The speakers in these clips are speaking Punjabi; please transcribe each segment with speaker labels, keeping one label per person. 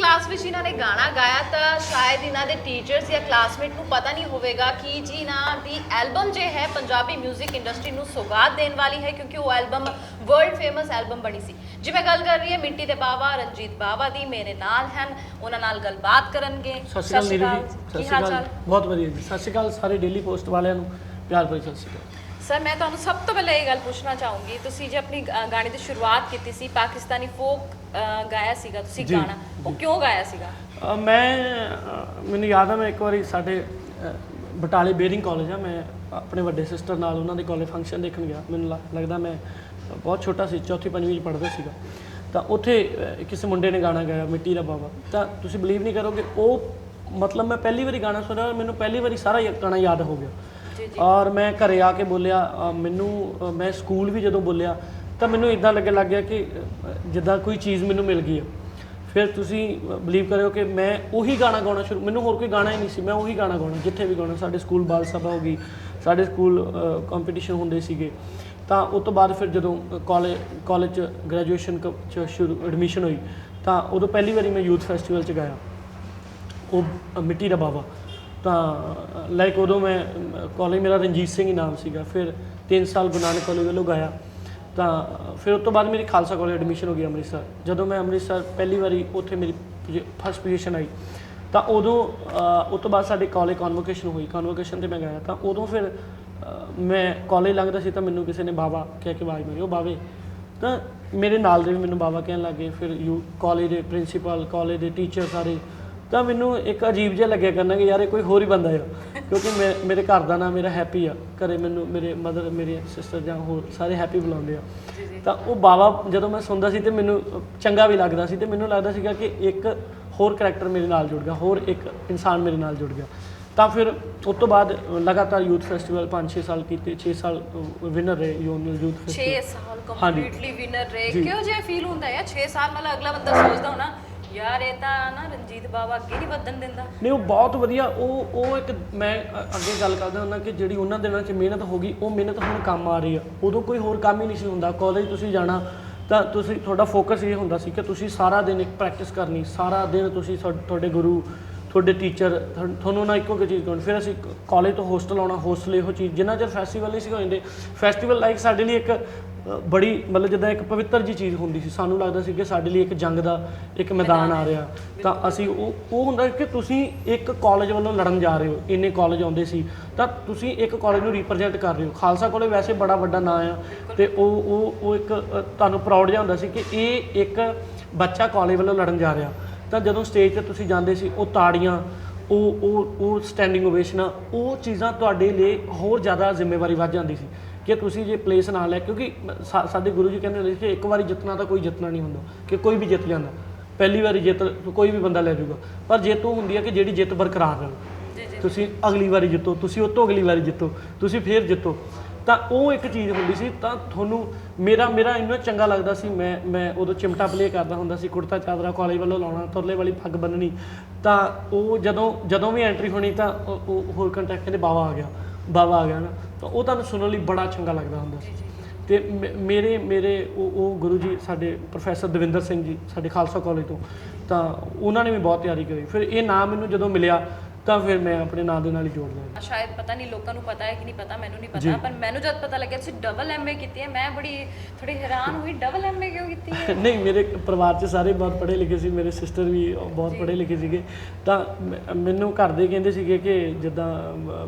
Speaker 1: ਕਲਾਸ ਵਿੱਚ ਇਹਨਾਂ ਨੇ ਗਾਣਾ ਗਾਇਆ ਤਾਂ ਸ਼ਾਇਦ ਇਹਨਾਂ ਦੇ ਟੀਚਰਸ ਜਾਂ ਕਲਾਸਮੇਟ ਨੂੰ ਪਤਾ ਨਹੀਂ ਹੋਵੇਗਾ ਕਿ ਜੀ ਇਹਨਾਂ ਦੀ ਐਲਬਮ ਜੇ ਹੈ ਪੰਜਾਬੀ 뮤직 ਇੰਡਸਟਰੀ ਨੂੰ ਸੌਗਾਤ ਦੇਣ ਵਾਲੀ ਹੈ ਕਿਉਂਕਿ ਉਹ ਐਲਬਮ ਵਰਲਡ ਫੇਮਸ ਐਲਬਮ ਬਣੀ ਸੀ। ਜਿਵੇਂ ਗੱਲ ਕਰ ਰਹੀ ਹੈ ਮਿੰਟੀ ਦੇ ਬਾਵਾ ਰਣਜੀਤ ਬਾਵਾ ਦੀ ਮੇਰੇ ਨਾਲ ਹਨ ਉਹਨਾਂ ਨਾਲ ਗੱਲਬਾਤ ਕਰਨਗੇ।
Speaker 2: ਸਤਿ ਸ਼੍ਰੀ ਅਕਾਲ ਨੀਰੂ ਜੀ। ਸਤਿ
Speaker 1: ਕੀ
Speaker 2: ਸ਼੍ਰੀ
Speaker 1: ਹਾਲ
Speaker 2: ਅਕਾਲ।
Speaker 1: ਚਾਲ
Speaker 2: ਬਹੁਤ ਵਧੀਆ ਜੀ। ਸਤਿ ਸ਼੍ਰੀ ਅਕਾਲ ਸਾਰੇ ਡੇਲੀ ਪੋਸਟ ਵਾਲਿਆਂ ਨੂੰ। ਪਿਆਰ ਭਰੀ ਸਤਿ ਸ਼੍ਰੀ ਅਕਾਲ।
Speaker 1: ਸਰ ਮੈਂ ਤੁਹਾਨੂੰ ਸਭ ਤੋਂ ਪਹਿਲਾਂ ਇਹ ਗੱਲ ਪੁੱਛਣਾ ਚਾਹੂੰਗੀ ਤੁਸੀਂ ਜੇ ਆਪਣੀ ਗਾ- ਗਾਣੇ ਦੀ ਸ਼ੁਰੂਆਤ ਕੀਤੀ ਸੀ ਪਾਕਿਸਤਾਨੀ ਫੋਕ ਗਾਇਆ ਸੀਗਾ ਤੁਸੀਂ
Speaker 2: ਜੀ,
Speaker 1: ਗਾਣਾ? ਉਹ। ਕਿਉਂ ਗਾਇਆ ਸੀਗਾ?
Speaker 2: ਅ, ਮੈਂ ਅ, ਮੈਨੂੰ ਯਾਦ ਆ ਮੈਂ ਇੱਕ ਵਾਰੀ ਸਾਡੇ ਅ, ਬਟਾਲੇ ਬੇਰਿੰਗ ਕਾਲਜ ਆ ਮੈਂ ਆਪਣੇ ਵੱਡੇ ਸਿਸਟਰ ਨਾਲ ਉਹਨਾਂ ਦੇ ਕਾਲਜ ਫੰਕਸ਼ਨ ਦੇਖਣ ਗਿਆ। ਮੈਨੂੰ ਲੱਗ- ਲੱਗਦਾ ਮੈਂ ਬਹੁਤ ਛੋਟਾ ਸੀ ਚੌਥੀ ਪੰਜਵੀਂ ਚ ਪੜ੍ਹਦਾ ਸੀਗਾ। ਤਾਂ ਉੱਥੇ ਅ, ਕਿਸੇ ਮੁੰਡੇ ਨੇ ਗਾਣਾ ਗਾਇਆ ਮਿੱਟੀ ਦਾ ਬਾਬਾ ਤਾਂ ਤੁਸੀਂ ਬਲੀਵ ਨਹੀਂ ਕਰੋਗੇ ਉਹ ਮਤਲਬ ਮੈਂ ਪਹਿਲੀ ਵਾਰੀ ਗਾਣਾ ਸੁਣਿਆ ਔਰ ਮੈਨੂੰ ਪਹਿਲੀ ਵਾਰੀ ਸਾਰਾ ਯ- ਗਾਣਾ ਯਾਦ ਹੋ ਗਿਆ। ਔਰ ਮੈਂ ਘਰੇ ਆ ਕੇ ਬੋਲਿਆ ਅ, ਮੈਨੂੰ ਅ, ਮੈਂ ਸਕੂਲ ਵੀ ਜਦੋਂ ਬੋਲਿਆ ਤਾਂ ਮੈਨੂੰ ਇਦਾਂ ਲੱਗਣ ਲੱਗ ਗਿਆ ਕਿ ਜਿੱਦਾਂ ਕੋਈ ਚੀਜ਼ ਮੈਨੂੰ ਮਿਲ ਗਈ ਆ। ਫਿਰ ਤੁਸੀਂ ਬਲੀਵ ਕਰਿਓ ਕਿ ਮੈਂ ਉਹੀ ਗਾਣਾ ਗਾਉਣਾ ਸ਼ੁਰੂ, ਮੈਨੂੰ ਹੋਰ ਕੋਈ ਗਾਣਾ ਹੀ ਨਹੀਂ ਸੀ, ਮੈਂ ਉਹੀ ਗਾਣਾ ਗਾਉਣਾ, ਜਿੱਥੇ ਵੀ ਗਾਉਣਾ, ਸਾਡੇ ਸਕੂਲ ਬਾਲ ਸਭਾ ਹੋ ਗਈ, ਸਾਡੇ ਸਕੂਲ ਕੰਪੀਟੀਸ਼ਨ ਹੁੰਦੇ ਸੀਗੇ। ਤਾਂ ਉਸ ਤੋਂ ਬਾਅਦ ਫਿਰ ਜਦੋਂ ਕਾਲਜ ਕਾਲਜ ਚ ਗ੍ਰੈਜੂਏਸ਼ਨ ਚ ਸ਼ੁਰੂ ਐਡਮਿਸ਼ਨ ਹੋਈ, ਤਾਂ ਉਦੋਂ ਪਹਿਲੀ ਵਾਰੀ ਮੈਂ ਯੂਥ ਫੈਸਟੀਵਲ ਚ ਗਾਇਆ ਉਹ ਮਿੱਟੀ ਦਾ ਬਾਬਾ ਤਾਂ ਲਾਈਕ ਉਦੋਂ ਮੈਂ ਕਾਲਜ ਮੇਰਾ ਰਣਜੀਤ ਸਿੰਘ ਹੀ ਨਾਮ ਸੀਗਾ। ਫਿਰ 3 ਸਾਲ ਗੁਰੂ ਨਾਨਕ ਕਾਲਜ ਵੱਲੋਂ ਗਾਇਆ। ਤਾਂ ਫਿਰ ਉਸ ਤੋਂ ਬਾਅਦ ਮੇਰੀ ਖਾਲਸਾ ਕਾਲਜ ਐਡਮਿਸ਼ਨ ਹੋ ਗਈ ਅੰਮ੍ਰਿਤਸਰ। ਜਦੋਂ ਮੈਂ ਅੰਮ੍ਰਿਤਸਰ ਪਹਿਲੀ ਵਾਰੀ ਉੱਥੇ ਮੇਰੀ ਫਸਟ ਪੋਜੀਸ਼ਨ ਆਈ ਤਾਂ ਉਦੋਂ ਅ, ਉਸ ਤੋਂ ਬਾਅਦ ਸਾਡੇ ਕਾਲਜ ਕਨਵੋਕੇਸ਼ਨ ਹੋਈ। ਕਨਵੋਕੇਸ਼ਨ ਤੇ ਮੈਂ ਗਿਆ ਤਾਂ ਉਦੋਂ ਫਿਰ ਮੈਂ ਕਾਲਜ ਲੰਘਦਾ ਸੀ ਤਾਂ ਮੈਨੂੰ ਕਿਸੇ ਨੇ ਬਾਬਾ ਕਹਿ ਕੇ ਆਵਾਜ਼ ਮਾਰੀ ਉਹ ਬਾਵੇ। ਤਾਂ ਮੇਰੇ ਨਾਲ ਦੇ ਵੀ ਮੈਨੂੰ ਬਾਬਾ ਕਹਿਣ ਲੱਗੇ ਫਿਰ ਯੂ ਕਾਲਜ ਦੇ ਪ੍ਰਿੰਸੀਪਲ ਕਾਲਜ ਦੇ ਟੀਚਰ ਸਾਰੇ ਤਾਂ ਮੈਨੂੰ ਇੱਕ ਅਜੀਬ ਜਿਹਾ ਲੱਗਿਆ ਕਰਨਾ ਕਿ ਯਾਰ ਇਹ ਕੋਈ ਹੋਰ ਹੀ ਬੰਦਾ ਆ। ਕਿਉਂਕਿ ਮੈਂ ਮੇਰੇ ਘਰ ਦਾ ਨਾਮ ਮੇਰਾ ਹੈਪੀ ਆ। ਘਰੇ ਮੈਨੂੰ ਮੇਰੇ ਮਦਰ ਮੇਰੇ ਸਿਸਟਰ ਜਾਂ ਹੋਰ ਸਾਰੇ ਹੈਪੀ ਬੁਲਾਉਂਦੇ ਆ।
Speaker 1: ਜੀ ਜੀ।
Speaker 2: ਤਾਂ ਉਹ ਬਾਬਾ ਜਦੋਂ ਮੈਂ ਸੁਣਦਾ ਸੀ ਤੇ ਮੈਨੂੰ ਚੰਗਾ ਵੀ ਲੱਗਦਾ ਸੀ ਤੇ ਮੈਨੂੰ ਲੱਗਦਾ ਸੀਗਾ ਕਿ ਇੱਕ ਹੋਰ ਕਰੈਕਟਰ ਮੇਰੇ ਨਾਲ ਜੁੜ ਗਿਆ ਹੋਰ ਇੱਕ ਇਨਸਾਨ ਮੇਰੇ ਨਾਲ ਜੁੜ ਗਿਆ। ਤਾਂ ਫਿਰ ਉਸ ਤੋਂ ਬਾਅਦ ਲਗਾਤਾਰ ਯੂਥ ਫੈਸਟੀਵਲ 5-6 ਸਾਲ ਕੀਤੇ 6 ਸਾਲ ਵਿਨਰ ਰਹੇ ਯੂਥ
Speaker 1: 6
Speaker 2: ਫੈਸਟੀਵਲ
Speaker 1: ਸਾਲ
Speaker 2: ਹਾਂਜੀ।
Speaker 1: ਕੰਪਲੀਟਲੀ ਵਿਨਰ ਰਹੇ।
Speaker 2: ਜੀ।
Speaker 1: ਕਿਉਂ ਜਿਹਾ ਫੀਲ ਹੁੰਦਾ ਹੈ 6 ਸਾਲ ਮਤਲਬ ਅਗਲਾ ਬੰਦਾ ਸੋਚਦਾ ਹੋਣਾ ਯਾਰ, ਇਹ ਤਾਂ ਨਾ ਰਣਜੀਤ ਬਾਵਾ ਅੱਗੇ ਨਹੀਂ ਵਧਣ ਦਿੰਦਾ।
Speaker 2: ਨਹੀਂ, ਉਹ ਬਹੁਤ ਵਧੀਆ, ਉਹ ਉਹ ਇੱਕ ਮੈਂ ਅ- ਅੱਗੇ ਗੱਲ ਕਰਦਾ ਹੁੰਦਾ ਕਿ ਜਿਹੜੀ ਉਹਨਾਂ ਦਿਨਾਂ 'ਚ ਮਿਹਨਤ ਹੋ ਗਈ, ਉਹ ਮਿਹਨਤ ਹੁਣ ਕੰਮ ਆ ਰਹੀ ਆ। ਉਦੋਂ ਕੋਈ ਹੋਰ ਕੰਮ ਹੀ ਨਹੀਂ ਸੀ ਹੁੰਦਾ। ਕਾਲਜ ਤੁਸੀਂ ਜਾਣਾ, ਤਾਂ ਤੁਸੀਂ, ਤੁਹਾਡਾ ਫੋਕਸ ਇਹ ਹੁੰਦਾ ਸੀ ਕਿ ਤੁਸੀਂ ਸਾਰਾ ਦਿਨ ਇੱਕ ਪ੍ਰੈਕਟਿਸ ਕਰਨੀ, ਸਾਰਾ ਦਿਨ ਤੁਸੀਂ ਤੁਹਾ- ਤੁਹਾਡੇ ਗੁਰੂ, ਤੁਹਾਡੇ ਟੀਚਰ ਤੁਹਾਨੂੰ ਨਾ ਇੱਕੋ ਇੱਕ ਚੀਜ਼ ਕਰਨੀ। ਫਿਰ ਅਸੀਂ ਕਾਲਜ ਤੋਂ ਹੋਸਟਲ ਆਉਣਾ ਹੋਸਟਲ ਇਹੋ ਚੀਜ਼, ਜਿੰਨਾ ਚਿਰ ਫੈਸਟੀਵਲ ਨਹੀਂ ਸੀ ਹੋ ਜਾਂਦੇ ਫੈਸਟੀਵਲ ਲਾਈਕ ਸਾਡੇ ਲਈ ਇੱਕ ਬੜੀ ਮਤਲਬ ਜਿੱਦਾਂ ਇੱਕ ਪਵਿੱਤਰ ਜੀ ਚੀਜ਼ ਹੁੰਦੀ ਸੀ। ਸਾਨੂੰ ਲੱਗਦਾ ਸੀ ਕਿ ਸਾਡੇ ਲਈ ਇੱਕ ਜੰਗ ਦਾ ਇੱਕ ਮੈਦਾਨ ਆ ਰਿਹਾ। ਤਾਂ ਅਸੀਂ ਉਹ ਉਹ ਹੁੰਦਾ ਕਿ ਤੁਸੀਂ ਇੱਕ ਕਾਲਜ ਵੱਲੋਂ ਲੜਨ ਜਾ ਰਹੇ ਹੋ। ਇੰਨੇ ਕਾਲਜ ਆਉਂਦੇ ਸੀ। ਤਾਂ ਤੁਸੀਂ ਇੱਕ ਕਾਲਜ ਨੂੰ ਰਿਪਰੈਜ਼ੈਂਟ ਕਰ ਰਹੇ ਹੋ। ਖਾਲਸਾ ਕਾਲਜ ਵੈਸੇ ਬੜਾ ਵੱਡਾ ਨਾਂ ਆ ਤੇ ਉਹ ਉਹ ਉਹ ਇੱਕ ਅ, ਤੁਹਾਨੂੰ ਪ੍ਰਾਊਡ ਜਿਹਾ ਹੁੰਦਾ ਸੀ ਕਿ ਇਹ ਇੱਕ ਬੱਚਾ ਕਾਲਜ ਵੱਲੋਂ ਲੜਨ ਜਾ ਰਿਹਾ। ਤਾਂ ਜਦੋਂ ਸਟੇਜ ਤੇ ਤੁਸੀਂ ਜਾਂਦੇ ਸੀ ਉਹ ਤਾੜੀਆਂ ਉਹ ਉਹ ਉਹ ਸਟੈਂਡਿੰਗ ਓਵੇਸ਼ਨਾਂ ਉਹ ਚੀਜ਼ਾਂ ਤੁਹਾਡੇ ਲਈ ਹੋਰ ਜ਼ਿਆਦਾ ਜ਼ਿੰਮੇਵਾਰੀ ਵੱਧ ਜਾਂਦੀ ਸੀ। ਕਿ ਤੁਸੀਂ ਜੇ ਪਲੇਸ ਨਾ ਲੈ ਕਿਉਂਕਿ ਸਾ- ਸਾਡੇ ਗੁਰੂ ਜੀ ਕਹਿੰਦੇ ਹੁੰਦੇ ਸੀ ਕਿ ਇੱਕ ਵਾਰੀ ਜਿੱਤਣਾ ਤਾਂ ਕੋਈ ਜਿੱਤਣਾ ਨਹੀਂ ਹੁੰਦਾ ਕਿ ਕੋਈ ਵੀ ਜਿੱਤ ਜਾਂਦਾ। ਪਹਿਲੀ ਵਾਰੀ ਜਿੱਤ ਕੋਈ ਵੀ ਬੰਦਾ ਲੈ ਜਾਊਗਾ। ਪਰ ਜਿੱਤ ਉਹ ਹੁੰਦੀ ਹੈ ਕਿ ਜਿਹੜੀ ਜਿੱਤ ਬਰਕਰਾਰ ਰਹੇ
Speaker 1: ਜੀ ਜੀ।
Speaker 2: ਤੁਸੀਂ ਅਗਲੀ ਵਾਰੀ ਜਿੱਤੋ ਤੁਸੀਂ ਉਹ ਤੋਂ ਅਗਲੀ ਵਾਰੀ ਜਿੱਤੋ ਤੁਸੀਂ ਫੇਰ ਜਿੱਤੋ। ਤਾਂ ਉਹ ਇੱਕ ਚੀਜ਼ ਹੁੰਦੀ ਸੀ ਤਾਂ ਤੁਹਾਨੂੰ ਮੇਰਾ ਮੇਰਾ ਇੰਨਾ ਚੰਗਾ ਲੱਗਦਾ ਸੀ ਮੈਂ ਮੈਂ ਉਦੋਂ ਚਿਮਟਾ ਪਲੇ ਕਰਦਾ ਹੁੰਦਾ ਸੀ ਕੁੜਤਾ ਚਾਦਰਾ ਕਾਲਜ ਵੱਲੋਂ ਲਾਉਣਾ ਤੁਰਲੇ ਵਾਲੀ ਪੱਗ ਬੰਨਣੀ ਤਾਂ ਉਹ ਜਦੋਂ ਜਦੋਂ ਵੀ ਐਂਟਰੀ ਹੋਣੀ ਤਾਂ ਉਹ ਉਹ ਹੋਰ ਕੰਟੈਕਟ ਕਹਿੰਦੇ ਬਾਵਾ ਆ ਗਿਆ ਬਾਵਾ ਆ ਗਿਆ ਨਾ। ਤਾਂ ਉਹ ਤੁਹਾਨੂੰ ਸੁਣਨ ਲਈ ਬੜਾ ਚੰਗਾ ਲੱਗਦਾ ਹੁੰਦਾ ਸੀ। ਤੇ ਮੇਰੇ ਮੇਰੇ ਉਹ ਉਹ ਗੁਰੂ ਜੀ ਸਾਡੇ ਪ੍ਰੋਫੈਸਰ ਦਵਿੰਦਰ ਸਿੰਘ ਜੀ, ਸਾਡੇ ਖਾਲਸਾ ਕਾਲਜ ਤੋਂ, ਤਾਂ ਉਹਨਾਂ ਨੇ ਵੀ ਬਹੁਤ ਤਿਆਰੀ ਕਰੀ। ਫਿਰ ਇਹ ਨਾਮ ਮੈਨੂੰ ਜਦੋਂ ਮਿਲਿਆ ਤਾਂ ਫਿਰ ਮੈਂ ਆਪਣੇ ਨਾਂ ਦੇ ਨਾਲ ਹੀ ਜੋੜ ਲਿਆ
Speaker 1: ਸ਼ਾਇਦ ਪਤਾ ਨਹੀਂ ਲੋਕਾਂ ਨੂੰ ਪਤਾ ਹੈ ਕਿ ਨਹੀਂ ਪਤਾ ਮੈਨੂੰ ਨਹੀਂ
Speaker 2: ਜੀ।
Speaker 1: ਪਤਾ ਪਰ ਮੈਨੂੰ ਜਦ ਪਤਾ ਲੱਗਿਆ ਤੁਸੀਂ ਡਬਲ ਐਮਏ ਕੀਤੀ ਹੈ ਮੈਂ ਬੜੀ ਥੋੜੀ ਹੈਰਾਨ ਹੋਈ ਡਬਲ ਐਮਏ ਕਿਉਂ ਕੀਤੀ ਹੈ?
Speaker 2: ਨਹੀਂ ਮੇਰੇ ਪਰਿਵਾਰ 'ਚ ਸਾਰੇ ਬਹੁਤ ਪੜ੍ਹੇ ਲਿਖੇ ਸੀ ਮੇਰੇ ਸਿਸਟਰ ਵੀ ਬਹੁਤ ਪੜ੍ਹੇ ਲਿਖੇ ਸੀਗੇ। ਤਾਂ ਮ- ਮੈਨੂੰ ਘਰ ਦੇ ਕਹਿੰਦੇ ਸੀਗੇ ਕਿ ਜਿੱਦਾਂ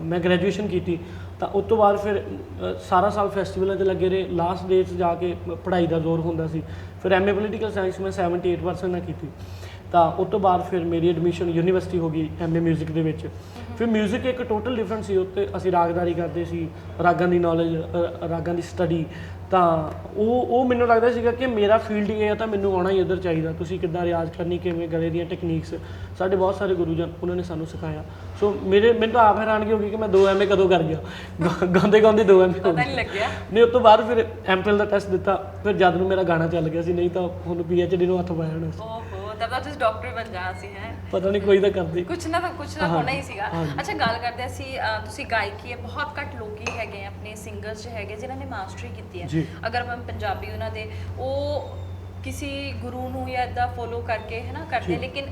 Speaker 2: ਮੈਂ ਗ੍ਰੈਜੂਏਸ਼ਨ ਕੀਤੀ ਤਾਂ ਉਸ ਤੋਂ ਬਾਅਦ ਫਿਰ ਅ, ਸਾਰਾ ਸਾਲ ਫੈਸਟੀਵਲਾਂ 'ਤੇ ਲੱਗੇ ਰਹੇ। ਲਾਸਟ ਡੇ 'ਚ ਜਾ ਕੇ ਪੜ੍ਹਾਈ ਦਾ ਜ਼ੋਰ ਹੁੰਦਾ ਸੀ। ਫਿਰ ਐਮਏ ਪੋਲੀਟੀਕਲ ਸਾਇੰਸ ਮੈਂ 78% ਨਾਲ ਕੀਤੀ। ਤਾਂ ਉਸ ਤੋਂ ਬਾਅਦ ਫਿਰ ਮੇਰੀ ਐਡਮਿਸ਼ਨ ਯੂਨੀਵਰਸਿਟੀ ਹੋ ਗਈ ਐਮਏ 뮤직 ਦੇ ਵਿੱਚ ਫਿਰ 뮤직 ਇੱਕ ਟੋਟਲ ਡਿਫਰੈਂਟ ਸੀ ਉੱਤੇ ਅਸੀਂ ਰਾਗਦਾਰੀ ਕਰਦੇ ਸੀ ਰਾਗਾਂ ਦੀ ਨੌਲੇਜ ਰਾਗਾਂ ਦੀ ਸਟੱਡੀ ਤਾਂ ਉਹ ਉਹ ਮੈਨੂੰ ਲੱਗਦਾ ਸੀਗਾ ਕਿ ਮੇਰਾ ਫੀਲਡ ਹੀ ਇਹ ਹੈ ਤਾਂ ਮੈਨੂੰ ਆਉਣਾ ਹੀ ਇੱਧਰ ਚਾਹੀਦਾ ਤੁਸੀਂ ਕਿੱਦਾਂ ਰਿਆਜ਼ ਕਰਨੀ ਕਿਵੇਂ ਗਲੇ ਦੀਆਂ ਟੈਕਨੀਕਸ ਸਾਡੇ ਬਹੁਤ ਸਾਰੇ ਗੁਰੂ ਜਨ ਉਹਨਾਂ ਨੇ ਸਾਨੂੰ ਸਿਖਾਇਆ ਸੋ ਮੇਰੇ ਮੈਨੂੰ ਤਾਂ ਆਪ ਹੈਰਾਨਗੀ ਹੋ ਗਈ ਕਿ ਮੈਂ 2 ਐਮਏ ਕਦੋਂ ਕਰ ਗਿਆ ਗਾ- ਗਾਉਂਦੇ ਗਾਉਂਦੇ 2 ਐਮਏ ਹੋ
Speaker 1: ਪਤਾ
Speaker 2: ਗਏ
Speaker 1: ਨਹੀਂ ਲੱਗਿਆ
Speaker 2: ਨਹੀਂ ਉਸ ਤੋਂ ਬਾਅਦ ਫਿਰ ਐਮਪੀਐਲ ਦਾ ਟੈਸਟ ਦਿੱਤਾ ਫਿਰ ਜਦ ਨੂੰ ਮੇਰਾ ਗਾਣਾ ਚੱਲ ਗਿਆ ਸੀ ਨਹੀਂ ਤਾਂ ਹੁਣ ਪੀਐਚਡੀ ਨੂੰ ਹੱਥ ਪਾਇਆ ਹੋਣਾ ਸੀ
Speaker 1: ਓਹੋ ਤਬ ਤਾਂ ਤੁਸੀਂ ਡਾਕਟਰ ਬਣ ਜਾਣਾ ਸੀ ਹੈ
Speaker 2: ਪਤਾ ਨਹੀਂ ਕੋਈ ਤਾਂ ਕਰਦੇ
Speaker 1: ਕੁਛ ਨਾ ਤਾਂ ਕੁਛ
Speaker 2: ਹਾਂ,
Speaker 1: ਹੋਣਾ ਹੀ ਸੀਗਾ। ਅੱਛਾ ਗੱਲ ਕਰਦੇ ਸੀ ਤੁਸੀਂ ਗਾਇਕੀ ਹੈ ਬਹੁਤ ਘੱਟ ਲੋਕੀ ਹੈਗੇ ਆ ਆਪਣੇ ਸਿੰਗਰਸ ਚ ਹੈਗੇ ਜਿਨ੍ਹਾਂ ਨੇ ਮਾਸਟਰੀ ਕੀਤੀ ਹੈ
Speaker 2: ਜੀ।
Speaker 1: ਅਗਰ ਮੈਂ ਪੰਜਾਬੀ ਉਹਨਾਂ ਦੇ ਉਹ ਕਿਸੇ ਗੁਰੂ ਨੂੰ ਜਾਂ ਇਦਾਂ ਫੋਲੋ ਕਰਕੇ ਹੈ ਨਾ ਕਰਦੇ
Speaker 2: ਜੀ।
Speaker 1: ਲੇਕਿਨ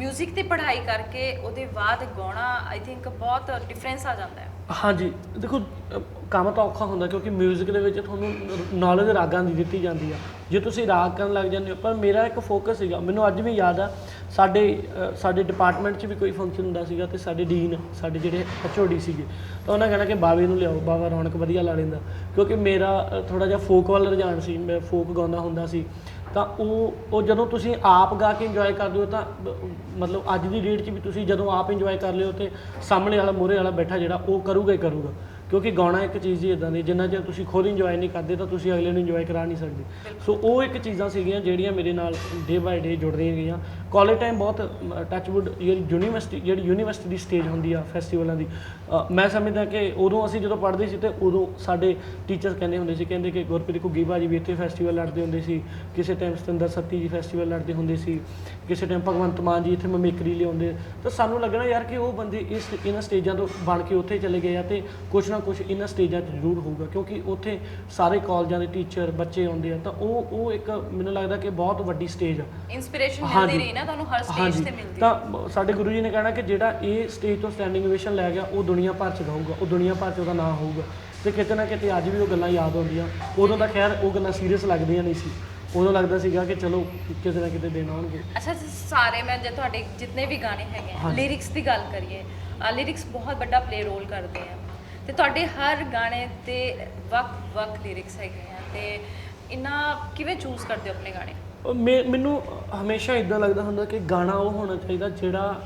Speaker 1: 뮤직 ਤੇ ਪੜ੍ਹਾਈ ਕਰਕੇ ਉਹਦੇ ਬਾਅਦ ਗਾਉਣਾ ਆਈ ਥਿੰਕ ਬਹੁਤ ਡਿਫਰੈਂਸ ਆ ਜਾਂਦਾ ਹੈ
Speaker 2: ਹਾਂਜੀ ਦੇਖੋ ਅ, ਕੰਮ ਤਾਂ ਔਖਾ ਹੁੰਦਾ ਕਿਉਂਕਿ 뮤직 ਦੇ ਵਿੱਚ ਤੁਹਾਨੂੰ ਨੌਲੇਜ ਰਾਗਾਂ ਦੀ ਦਿੱਤੀ ਜਾਂਦੀ ਆ। ਜੇ ਤੁਸੀਂ ਰਾਗ ਕਰਨ ਲੱਗ ਜਾਂਦੇ ਹੋ ਪਰ ਮੇਰਾ ਇੱਕ ਫੋਕਸ ਸੀਗਾ ਮੈਨੂੰ ਅੱਜ ਵੀ ਯਾਦ ਆ ਸਾਡੇ ਅ, ਸਾਡੇ ਡਿਪਾਰਟਮੈਂਟ 'ਚ ਵੀ ਕੋਈ ਫੰਕਸ਼ਨ ਹੁੰਦਾ ਸੀਗਾ ਤੇ ਸਾਡੇ ਡੀਨ ਸਾਡੇ ਜਿਹੜੇ ਐਚਓਡੀ ਸੀਗੇ ਤਾਂ ਉਹਨਾਂ ਕਹਿਣਾ ਕਿ ਬਾਵੇ ਨੂੰ ਲਿਆਓ ਬਾਵਾ ਰੌਣਕ ਵਧੀਆ ਲਾ ਲੈਂਦਾ। ਕਿਉਂਕਿ ਮੇਰਾ ਥੋੜਾ ਜਿਹਾ ਫੋਕ ਵੱਲ ਰੁਝਾਨ ਸੀ ਮੈਂ ਫੋਕ ਗਾਉਂਦਾ ਹੁੰਦਾ ਸੀ। ਤਾਂ ਉਹ ਉਹ ਜਦੋਂ ਤੁਸੀਂ ਆਪ ਗਾ ਕੇ ਇੰਜੋਏ ਕਰਦੇ ਹੋ ਤਾਂ ਮਤਲਬ ਅੱਜ ਦੀ ਡੇਟ 'ਚ ਵੀ ਤੁਸੀਂ ਜਦੋਂ ਆਪ ਇੰਜੋਏ ਕਰ ਲਿਓ ਤੇ ਸਾਹਮਣੇ ਵਾਲਾ, ਮੂਹਰੇ ਵਾਲਾ ਬੈਠਾ ਜਿਹੜਾ ਉਹ ਕਰੂਗਾ ਹੀ ਕਰੂਗਾ। ਕਿਉਂਕਿ ਗਾਉਣਾ ਇੱਕ ਚੀਜ਼ ਹੀ ਇਦਾਂ ਦੀ ਜਿੰਨਾ ਚਿਰ ਤੁਸੀਂ ਖੁਦ ਇੰਜੋਏ ਨਹੀਂ ਕਰਦੇ ਤਾਂ ਤੁਸੀਂ ਅਗਲੇ ਨੂੰ ਇੰਜੋਏ ਕਰਾ ਨਹੀਂ ਸਕਦੇ। ਸੋ ਉਹ ਇੱਕ ਚੀਜ਼ਾਂ ਸੀਗੀਆਂ ਜਿਹੜੀਆਂ ਮੇਰੇ ਨਾਲ ਡੇ ਬਾਏ ਡੇ ਜੁੜ ਰਹੀਆਂ ਗਈਆਂ। ਕਾਲਜ ਟਾਈਮ ਬਹੁਤ ਟੱਚਵੁੱਡ ਯੂਨੀਵਰਸਿਟੀ ਜਿਹੜੀ ਯੂਨੀਵਰਸਿਟੀ ਦੀ ਸਟੇਜ ਹੁੰਦੀ ਆ ਫੈਸਟੀਵਲਾਂ ਦੀ ਮੈਂ ਸਮਝਦਾ ਕਿ ਉਦੋਂ ਅਸੀਂ ਜਦੋਂ ਪੜ੍ਹਦੇ ਸੀ ਤੇ ਉਦੋਂ ਸਾਡੇ ਟੀਚਰਸ ਕਹਿੰਦੇ ਹੁੰਦੇ ਸੀ ਕਹਿੰਦੇ ਕਿ ਗੁਰਪ੍ਰੀਤ ਘੁੱਗੀ ਬਾਜੀ ਵੀ ਇੱਥੇ ਫੈਸਟੀਵਲ ਲੜਦੇ ਹੁੰਦੇ ਸੀ ਕਿਸੇ ਟਾਈਮ ਸਤਿੰਦਰ ਸੱਤੀ ਜੀ ਫੈਸਟੀਵਲ ਲੜਦੇ ਹੁੰਦੇ ਸੀ ਕਿਸੇ ਟਾਈਮ ਭਗਵੰਤ ਮਾਨ ਜੀ ਇੱਥੇ ਮਮੇਕਰੀ ਲਿਆਉਂਦੇ। ਤਾਂ ਸਾਨੂੰ ਲੱਗਣਾ ਯਾਰ ਕਿ ਉਹ ਬੰਦੇ ਇਸ ਇਹਨਾਂ ਸਟੇਜਾਂ ਤੋਂ ਬਣ ਕੇ ਉੱਥੇ ਚਲੇ ਗਏ ਆ ਤੇ ਕੁਛ ਨਾ ਕੁਛ ਇਹਨਾਂ ਸਟੇਜਾਂ 'ਚ ਜ਼ਰੂਰ ਹੋਊਗਾ ਕਿਉਂਕਿ ਉੱਥੇ ਸਾਰੇ ਕਾਲਜਾਂ ਦੇ ਟੀਚਰ ਬੱਚੇ ਆਉਂਦੇ ਆ ਤਾਂ ਉਹ ਉਹ ਇੱਕ ਮੈਨੂੰ ਲੱਗਦਾ ਕਿ ਬਹੁਤ ਵੱਡੀ ਸਟੇਜ ਆ।
Speaker 1: ਇਨਸਪੀਰੇਸ਼ਨ ਮਿਲਦੀ
Speaker 2: ਹਾਂਜੀ।
Speaker 1: ਰਹੀ ਨਾ ਤੁਹਾਨੂੰ ਹਰ ਸਟੇਜ
Speaker 2: ਹਾਂਜੀ।
Speaker 1: ਤੇ ਮਿਲਦੀ।
Speaker 2: ਤਾਂ ਬ- ਸਾਡੇ ਗੁਰੂ ਜੀ ਨੇ ਕਹਿਣਾ ਕਿ ਜਿਹੜਾ ਇਹ ਸਟੇਜ ਤੋਂ ਸਟੈਂਡਿੰਗ ਓਵੇਸ਼ਨ ਲੈ ਗਿਆ ਉਹ ਦੁਨੀਆ ਭਰ ਚ ਗਾਊਗਾ ਉਹ ਦੁਨੀਆ ਭਰ ਚ ਉਹਦਾ ਨਾਮ ਹੋਊਗਾ। ਤੇ ਕਿਤੇ ਨਾ ਕਿਤੇ ਅੱਜ ਵੀ ਉਹ ਗੱਲਾਂ ਯਾਦ ਆਉਂਦੀਆਂ। ਉਦੋਂ ਤਾਂ ਖੈਰ ਉਹ ਗੱਲਾਂ ਸੀਰੀਅਸ ਲੱਗਦੀਆਂ ਨਹੀਂ ਸੀ। ਉਦੋਂ ਲੱਗਦਾ ਸੀਗਾ ਕਿ ਚਲੋ ਕਿਤੇ ਨਾ ਕਿਤੇ ਦਿਨ ਆਉਣਗੇ।
Speaker 1: ਅੱਛਾ ਜੀ, ਸਾਰੇ ਮੈਂ ਜੇ ਤੁਹਾਡੇ ਜਿੰਨੇ ਵੀ ਗਾਣੇ ਹੈਗੇ
Speaker 2: ਹਾਂਜੀ।
Speaker 1: ਲਿਰਿਕਸ ਦੀ ਗੱਲ ਕਰੀਏ ਲਿਰਿਕਸ ਬਹੁਤ ਵੱਡਾ ਪਲੇ ਰੋਲ ਕਰਦੇ ਆ। ਤੇ ਤੁਹਾਡੇ ਹਰ ਗਾਣੇ ਤੇ ਵੱਖ-ਵੱਖ ਲਿਰਿਕਸ ਹੈਗੇ ਆ ਤੇ ਇਨਾ ਕਿਵੇਂ ਚੂਜ਼ ਕਰਦੇ ਹੋ ਆਪਣੇ ਗਾਣੇ?
Speaker 2: ਉਹ ਮੇ- ਮੈਨੂੰ ਹਮੇਸ਼ਾ ਇਦਾਂ ਲੱਗਦਾ ਹੁੰਦਾ ਕਿ ਗਾਣਾ ਉਹ ਹੋਣਾ ਚਾਹੀਦਾ ਜਿਹੜਾ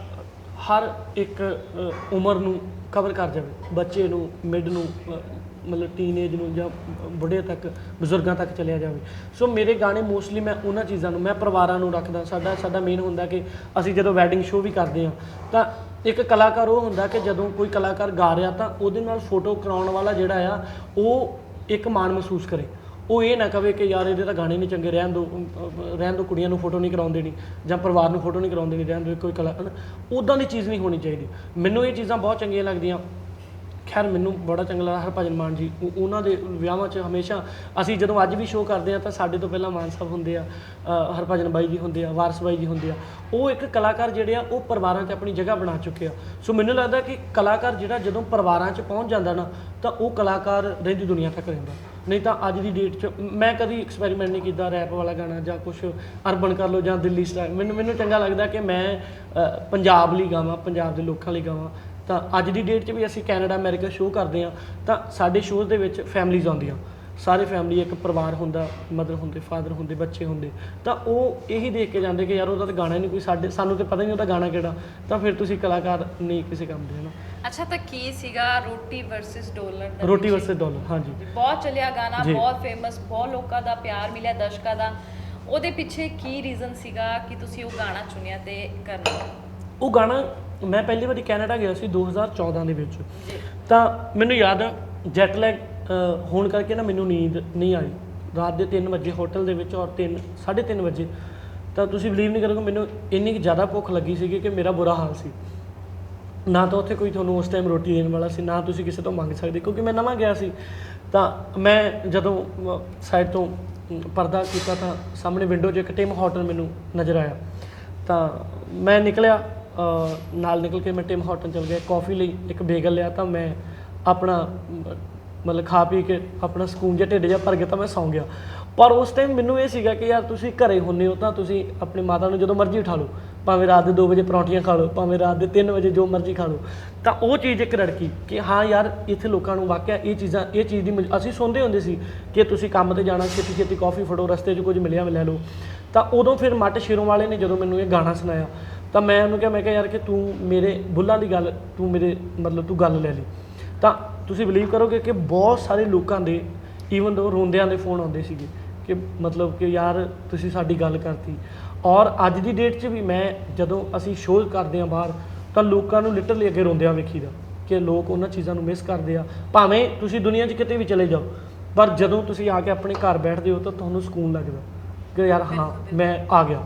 Speaker 2: ਹਰ ਇੱਕ ਅ, ਉਮਰ ਨੂੰ ਕਵਰ ਕਰ ਜਾਵੇ। ਬੱਚੇ ਨੂੰ ਮਿਡ ਨੂੰ ਅ, ਮਤਲਬ ਟੀਨੇਜ ਨੂੰ ਜਾਂ ਬੁੱਢੇ ਤੱਕ ਬਜ਼ੁਰਗਾਂ ਤੱਕ ਚਲਿਆ ਜਾਵੇ। ਸੋ ਮੇਰੇ ਗਾਣੇ ਮੋਸਟਲੀ ਮੈਂ ਉਹਨਾਂ ਚੀਜ਼ਾਂ ਨੂੰ ਮੈਂ ਪਰਿਵਾਰਾਂ ਨੂੰ ਰੱਖਦਾ। ਸਾਡਾ ਸਾਡਾ ਮੇਨ ਹੁੰਦਾ ਕਿ ਅਸੀਂ ਜਦੋਂ ਵੈਡਿੰਗ ਸ਼ੋਅ ਵੀ ਕਰਦੇ ਹਾਂ ਤਾਂ ਇੱਕ ਕਲਾਕਾਰ ਉਹ ਹੁੰਦਾ ਕਿ ਜਦੋਂ ਕੋਈ ਕਲਾਕਾਰ ਗਾ ਰਿਹਾ ਤਾਂ ਉਹਦੇ ਨਾਲ ਫੋਟੋ ਕਰਾਉਣ ਵਾਲਾ ਜਿਹੜਾ ਆ, ਉਹ ਇੱਕ ਮਾਣ ਮਹਿਸੂਸ ਕਰੇ। ਉਹ ਇਹ ਨਾ ਕਵੇ ਕਿ ਯਾਰ ਇਹਦੇ ਤਾਂ ਗਾਣੇ ਨਹੀਂ ਚੰਗੇ, ਰਹਿਣ ਦੋ ਰਹਿਣ ਦੋ ਕੁੜੀਆਂ ਨੂੰ ਫੋਟੋ ਨਹੀਂ ਕਰਾਉਣ ਦੇਣੀ ਜਾਂ ਪਰਿਵਾਰ ਨੂੰ ਫੋਟੋ ਨਹੀਂ ਕਰਾਉਣ ਦੇਣੀ, ਰਹਿਣ ਦੋ, ਕੋਈ ਕਲਾ ਉਦਾਂ ਦੀ ਚੀਜ਼ ਨਹੀਂ ਹੋਣੀ ਚਾਹੀਦੀ। ਮੈਨੂੰ ਇਹ ਚੀਜ਼ਾਂ ਬਹੁਤ ਚੰਗੀਆਂ ਲੱਗਦੀਆਂ। ਖੈਰ ਮੈਨੂੰ ਬੜਾ ਚੰਗਾ ਲੱਗਦਾ ਹਰਭਜਨ ਮਾਨ ਜੀ। ਉਹ- ਉਹਨਾਂ ਦੇ ਵਿਆਹਾਂ 'ਚ ਹਮੇਸ਼ਾ ਅਸੀਂ ਜਦੋਂ ਅੱਜ ਵੀ ਸ਼ੋਅ ਕਰਦੇ ਆ ਤਾਂ ਸਾਡੇ ਤੋਂ ਪਹਿਲਾਂ ਮਾਨ ਸਾਹਿਬ ਹੁੰਦੇ ਆ ਅ, ਹਰਭਜਨ ਬਾਈ ਜੀ ਹੁੰਦੇ ਆ ਵਾਰਸ ਬਾਈ ਜੀ ਹੁੰਦੇ ਆ। ਉਹ ਇੱਕ ਕਲਾਕਾਰ ਜਿਹੜੇ ਆ ਉਹ ਪਰਿਵਾਰਾਂ 'ਚ ਆਪਣੀ ਜਗ੍ਹਾ ਬਣਾ ਚੁੱਕੇ ਆ। ਸੋ ਮੈਨੂੰ ਲੱਗਦਾ ਕਿ ਕਲਾਕਾਰ ਜਿਹੜਾ ਜਦੋਂ ਪਰਿਵਾਰਾਂ 'ਚ ਪਹੁੰਚ ਜਾਂਦਾ ਨਾ ਤਾਂ ਉਹ ਕਲਾਕਾਰ ਰਹਿੰਦੀ ਦੁਨੀਆ ਤੱਕ ਰਹਿੰਦਾ। ਨਹੀਂ ਤਾਂ ਅੱਜ ਦੀ ਡੇਟ 'ਚ ਮੈਂ ਕਦੀ ਐਕਸਪੈਰੀਮੈਂਟ ਨਹੀਂ ਕੀਤਾ ਰੈਪ ਵਾਲਾ ਗਾਣਾ ਜਾਂ ਕੁਝ ਅਰਬਨ ਕਰ ਲਓ ਜਾਂ ਦਿੱਲੀ ਸਟਾਈਲ ਮੈਨੂੰ ਮੈਨੂੰ ਚੰਗਾ ਲੱਗਦਾ ਕਿ ਮੈਂ ਅ, ਪੰਜਾਬ ਲਈ ਗਾਵਾਂ ਪੰਜਾਬ ਦੇ ਲੋਕਾਂ ਲਈ ਗਾਵਾਂ। ਤਾਂ ਅੱਜ ਦੀ ਡੇਟ 'ਚ ਵੀ ਅਸੀਂ ਕੈਨੇਡਾ ਅਮਰੀਕਾ ਸ਼ੋਅ ਕਰਦੇ ਆ ਤਾਂ ਸਾਡੇ ਸ਼ੋਅ ਦੇ ਵਿੱਚ ਫੈਮਲੀਜ਼ ਆਉਂਦੀਆਂ। ਸਾਰੇ ਫੈਮਲੀ ਇੱਕ ਪਰਿਵਾਰ ਹੁੰਦਾ ਮਦਰ ਹੁੰਦੇ ਫਾਦਰ ਹੁੰਦੇ ਬੱਚੇ ਹੁੰਦੇ। ਤਾਂ ਉਹ ਇਹੀ ਦੇਖ ਕੇ ਜਾਂਦੇ ਕਿ ਯਾਰ ਉਹਦਾ ਤਾਂ ਗਾਣਾ ਹੀ ਨਹੀਂ ਕੋਈ ਸਾਡੇ ਸਾਨੂੰ ਤੇ ਪਤਾ ਹੀ ਨਹੀਂ ਉਹਦਾ ਗਾਣਾ ਕਿਹੜਾ। ਤਾਂ ਫਿਰ ਤੁਸੀਂ ਕਲਾਕਾਰ ਨਹੀਂ ਕਿਸੇ ਕੰਮ ਦੇ ਨਾ
Speaker 1: ਅੱਛਾ ਤਾਂ ਕੀ ਸੀਗਾ ਰੋਟੀ ਵਰਸਸ ਡਾਲਰ ਦਾ
Speaker 2: ਰੋਟੀ
Speaker 1: ਵਿੱਚ?
Speaker 2: ਵਰਸੇ ਡਾਲਰ ਹਾਂਜੀ।
Speaker 1: ਬਹੁਤ ਚੱਲਿਆ ਗਾਣਾ। ਬਹੁਤ ਫੇਮਸ ਬਹੁਤ ਲੋਕਾਂ ਦਾ ਪਿਆਰ ਮਿਲਿਆ ਦਰਸ਼ਕਾਂ ਦਾ। ਉਹਦੇ ਪਿੱਛੇ ਕੀ ਰੀਜ਼ਨ ਸੀਗਾ ਕਿ ਤੁਸੀਂ ਉਹ ਗਾਣਾ ਚੁਣਿਆ ਤੇ ਕਰਨਾ?
Speaker 2: ਉਹ ਗਾਣਾ ਮੈਂ ਪਹਿਲੀ ਵਾਰੀ ਕੈਨੇਡਾ ਗਿਆ ਸੀ 2014 ਦੇ ਵਿੱਚ। ਤਾਂ ਮੈਨੂੰ ਯਾਦ ਆ ਜੈਟ ਲੈਗ ਹੋਣ ਕਰਕੇ ਨਾ ਮੈਨੂੰ ਨੀਂਦ ਨਹੀਂ ਆਈ। ਰਾਤ ਦੇ 3 ਵਜੇ ਹੋਟਲ ਦੇ ਵਿੱਚ ਔਰ 3 3:30 ਵਜੇ। ਤਾਂ ਤੁਸੀਂ ਬਲੀਵ ਨਹੀਂ ਕਰੋਗੇ, ਮੈਨੂੰ ਇੰਨੀ ਕੁ ਜ਼ਿਆਦਾ ਭੁੱਖ ਲੱਗੀ ਸੀਗੀ ਕਿ ਮੇਰਾ ਬੁਰਾ ਹਾਲ ਸੀ। ਨਾ ਤਾਂ ਉੱਥੇ ਕੋਈ ਤੁਹਾਨੂੰ ਉਸ ਟਾਈਮ ਰੋਟੀ ਦੇਣ ਵਾਲਾ ਸੀ, ਨਾ ਤੁਸੀਂ ਕਿਸੇ ਤੋਂ ਮੰਗ ਸਕਦੇ, ਕਿਉਂਕਿ ਮੈਂ ਨਵਾਂ ਗਿਆ ਸੀ। ਤਾਂ ਮੈਂ ਜਦੋਂ ਸਾਈਡ ਤੋਂ ਪਰਦਾ ਕੀਤਾ ਤਾਂ ਸਾਹਮਣੇ ਵਿੰਡੋ 'ਚ ਇੱਕ ਟਿਮ ਹੋਟਲ ਮੈਨੂੰ ਨਜ਼ਰ ਆਇਆ। ਤਾਂ ਮੈਂ ਨਿਕਲਿਆ ਨਾਲ ਨਿਕਲ ਕੇ ਮੈਂ ਟਿਮ ਹਾਰਟਨ ਚਲ ਗਿਆ। ਕਾਫੀ ਲਈ ਇੱਕ ਬੇਗਲ ਲਿਆ ਤਾਂ ਮੈਂ ਆਪਣਾ, ਮਤਲਬ ਖਾ ਪੀ ਕੇ ਆਪਣਾ ਸਕੂਨ ਜਿਹਾ ਢਿੱਡ ਜਿਹਾ ਭਰ ਗਿਆ ਤਾਂ ਮੈਂ ਸੌਂ ਗਿਆ। ਪਰ ਉਸ ਟਾਈਮ ਮੈਨੂੰ ਇਹ ਸੀਗਾ ਕਿ ਯਾਰ ਤੁਸੀਂ ਘਰੇ ਹੁੰਨੇ ਹੋ ਤਾਂ ਤੁਸੀਂ ਆਪਣੀ ਮਾਤਾ ਨੂੰ ਜਦੋਂ ਮਰਜ਼ੀ ਉਠਾ ਲਓ। ਭਾਵੇਂ ਰਾਤ ਦੇ 2 ਵਜੇ ਪਰੌਂਠੀਆਂ ਖਾ ਲਓ, ਭਾਵੇਂ ਰਾਤ ਦੇ 3 ਵਜੇ ਜੋ ਮਰਜ਼ੀ ਖਾ ਲਓ। ਤਾਂ ਉਹ ਚੀਜ਼ ਇੱਕ ਰੜਕੀ ਕਿ ਹਾਂ ਯਾਰ ਇੱਥੇ ਲੋਕਾਂ ਨੂੰ ਵਾਕਿਆ ਇਹ ਚੀਜ਼ਾਂ, ਇਹ ਚੀਜ਼ ਦੀ ਅਸੀਂ ਸੁਣਦੇ ਹੁੰਦੇ ਸੀ ਕਿ ਤੁਸੀਂ ਕੰਮ ਤੇ ਜਾਣਾ ਛੇਤੀ ਛੇਤੀ ਕਾਫੀ ਫੜੋ, ਰਸਤੇ 'ਚ ਕੁਝ ਮਿਲਿਆ ਲੈ ਲਓ। ਤਾਂ ਉਦੋਂ ਫਿਰ ਮੱਟ ਸ਼ੇਰੋਂ ਵਾਲੇ ਨੇ ਜਦੋਂ ਮੈਨੂੰ ਇਹ ਗਾਣਾ ਸੁਣਾਇਆ ਤਾਂ ਮੈਂ ਉਹਨੂੰ ਕਿਹਾ, ਮੈਂ ਕਿਹਾ, ਯਾਰ ਕਿ ਤੂੰ ਮੇਰੇ ਬੁੱਲਾਂ ਦੀ ਗੱਲ, ਤੂੰ ਮੇਰੇ ਮਤਲਬ ਤੂੰ ਗੱਲ ਲੈ ਲਈ। ਤਾਂ ਤੁਸੀਂ ਬਿਲੀਵ ਕਰੋਗੇ ਕਿ ਬਹੁਤ ਸਾਰੇ ਲੋਕਾਂ ਦੇ ਈਵਨ ਦੋ ਰੋਂਦਿਆਂ ਦੇ ਫੋਨ ਆਉਂਦੇ ਸੀਗੇ ਕਿ ਮਤਲਬ ਕਿ ਯਾਰ ਤੁਸੀਂ ਸਾਡੀ ਗੱਲ ਕਰਤੀ। ਔਰ ਅੱਜ ਦੀ ਡੇਟ 'ਚ ਵੀ ਮੈਂ ਜਦੋਂ ਅਸੀਂ ਸ਼ੋਅ ਕਰਦੇ ਹਾਂ ਬਾਹਰ, ਤਾਂ ਲੋਕਾਂ ਨੂੰ ਲਿਟਰਲੀ ਅੱਗੇ ਰੋਂਦਿਆਂ ਵੇਖੀਦਾ ਕਿ ਲੋਕ ਉਹਨਾਂ ਚੀਜ਼ਾਂ ਨੂੰ ਮਿਸ ਕਰਦੇ ਆ। ਭਾਵੇਂ ਤੁਸੀਂ ਦੁਨੀਆ 'ਚ ਕਿਤੇ ਵੀ ਚਲੇ ਜਾਓ, ਪਰ ਜਦੋਂ ਤੁਸੀਂ ਆ ਕੇ ਆਪਣੇ ਘਰ ਬੈਠਦੇ ਹੋ ਤਾਂ ਤੁਹਾਨੂੰ ਸਕੂਨ ਲੱਗਦਾ ਕਿ ਯਾਰ ਹਾਂ, ਮੈਂ ਆ ਗਿਆ।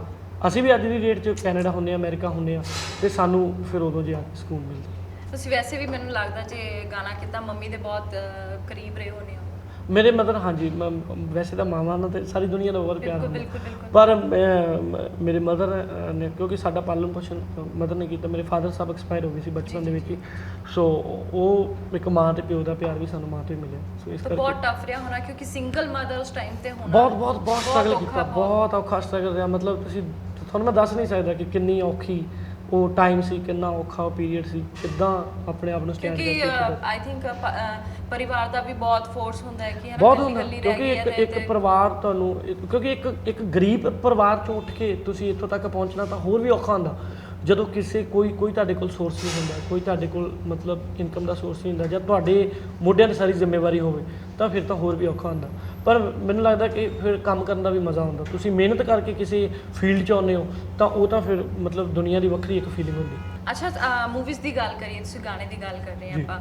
Speaker 2: ਅਸੀਂ ਵੀ ਅੱਜ ਦੀ ਡੇਟ 'ਚ ਕੈਨੇਡਾ ਹੁੰਦੇ ਆ ਅਮਰੀਕਾ ਹੁੰਦੇ ਆ ਤੇ ਸਾਨੂੰ ਫਿਰ ਉਦੋਂ ਜੇ ਆ ਕੇ ਸਕੂਨ ਮਿਲਦਾ।
Speaker 1: ਤੁਸੀਂ ਵੈਸੇ ਵੀ ਮੈਨੂੰ ਲੱਗਦਾ ਜੇ ਗਾਣਾ ਕੀਤਾ ਮੰਮੀ ਦੇ ਬਹੁਤ ਅਹ, ਕਰੀਬ ਰਹੇ ਹੋਣੇ ਹੋ।
Speaker 2: ਮੇਰੇ ਮਦਰ ਹਾਂਜੀ ਮ- ਵੈਸੇ ਤਾਂ ਮਾਵਾਂ ਨਾਲ ਤੇ ਸਾਰੀ ਦੁਨੀਆ ਦਾ ਬਹੁਤ ਪਿਆਰ
Speaker 1: ਬਿਲਕੁਲ
Speaker 2: ਹੁੰਦਾ।
Speaker 1: ਬਿਲਕੁਲ ਬਿਲਕੁਲ।
Speaker 2: ਪਰ ਮੈਂ- ਮ- ਮੇਰੇ ਮਦਰ ਨੇ ਕਿਉਂਕਿ ਸਾਡਾ ਪਾਲਣ ਪੋਸ਼ਣ ਮਦਰ ਨੇ ਕੀਤਾ ਮੇਰੇ ਫਾਦਰ ਸਾਹਿਬ ਐਕਸਪਾਇਰ ਹੋ ਗਏ ਸੀ ਬਚਪਨ ਦੇ ਵਿੱਚ ਹੀ। ਸੋ ਉਹ ਇੱਕ ਮਾਂ ਤੇ ਪਿਓ ਦਾ ਪਿਆਰ ਵੀ ਸਾਨੂੰ ਮਾਂ ਤੋਂ ਹੀ ਮਿਲਿਆ। ਸੋ ਇਸ
Speaker 1: ਤਾਂ
Speaker 2: ਕਰਕੇ
Speaker 1: ਬਹੁਤ ਟਫ ਰਿਹਾ ਹੋਣਾ ਕਿਉਂਕਿ ਸਿੰਗਲ ਮਦਰ ਉਸ ਟਾਈਮ ਤੇ ਹੋਣਾ
Speaker 2: ਬਹੁਤ ਬਹੁਤ ਬਹੁਤ ਸਟਰਗਲ
Speaker 1: ਔਖਾ,
Speaker 2: ਕੀਤਾ ਬਹੁਤ ਔਖਾ ਸਟਰਗਲ ਰਿਹਾ। ਮਤਲਬ ਤੁਸੀਂ ਤੁਹਾਨੂੰ ਮੈਂ ਦੱਸ ਨਹੀਂ ਸਕਦਾ ਕਿ ਕਿੰਨੀ ਔਖੀ ਉਹ ਟਾਈਮ ਸੀ ਕਿੰਨਾ ਔਖਾ ਪੀਰੀਅਡ ਸੀ ਕਿੱਦਾਂ ਆਪਣੇ ਆਪ ਨੂੰ ਸਟੈਂਡ
Speaker 1: ਕਿਉਂਕਿ
Speaker 2: ਕਰਕੇ
Speaker 1: ਆਈ ਥਿੰਕ ਪਰਿਵਾਰ ਦਾ ਵੀ ਬਹੁਤ ਫੋਰਸ ਹੁੰਦਾ ਹੈ ਕਿ ਹਨਾ
Speaker 2: ਬਹੁਤ
Speaker 1: ਇਕੱਲੀ- ਰਹਿ
Speaker 2: ਕਿਉਂਕਿ
Speaker 1: ਗਈ ਹੈ
Speaker 2: ਇੱਕ ਇੱਕ ਪਰਿਵਾਰ ਤੁਹਾਨੂੰ ਕਿਉਂਕਿ ਇੱਕ ਇੱਕ ਗਰੀਬ ਪਰਿਵਾਰ ਚੋਂ ਉੱਠ ਕੇ ਤੁਸੀਂ ਇੱਥੋਂ ਤੱਕ ਪਹੁੰਚਣਾ ਤਾਂ ਹੋਰ ਵੀ ਔਖਾ ਹੁੰਦਾ। ਜਦੋਂ ਕਿਸੇ ਕੋਈ ਕੋਈ ਤੁਹਾਡੇ ਕੋਲ ਸੋਰਸ ਨਹੀਂ ਹੁੰਦਾ ਕੋਈ ਤੁਹਾਡੇ ਕੋਲ ਮਤਲਬ ਇਨਕਮ ਦਾ ਸੋਰਸ ਨਹੀਂ ਹੁੰਦਾ ਜਾਂ ਤੁਹਾਡੇ ਮੋਢਿਆਂ ਤੇ ਸਾਰੀ ਜ਼ਿੰਮੇਵਾਰੀ ਹੋਵੇ ਤਾਂ ਫਿਰ ਤਾਂ ਹੋਰ ਵੀ ਔਖਾ ਹੁੰਦਾ। ਪਰ ਮੈਨੂੰ ਲੱਗਦਾ ਕਿ ਫਿਰ ਕੰਮ ਕਰਨ ਦਾ ਵੀ ਮਜ਼ਾ ਆਉਂਦਾ ਤੁਸੀਂ ਮਿਹਨਤ ਕਰਕੇ ਕਿਸੇ ਫੀਲਡ 'ਚ ਆਉਂਦੇ ਹੋ ਤਾਂ ਉਹ ਤਾਂ ਫਿਰ ਮਤਲਬ ਦੁਨੀਆ ਦੀ ਵੱਖਰੀ ਇੱਕ ਫੀਲਿੰਗ ਹੁੰਦੀ।
Speaker 1: ਅੱਛਾ ਮੂਵੀਜ਼ ਦੀ ਗੱਲ ਕਰੀਏ ਤੁਸੀਂ ਗਾਣੇ ਦੀ ਗੱਲ ਕਰ ਰਹੇ
Speaker 2: ਜੀ।
Speaker 1: ਆਪਾਂ।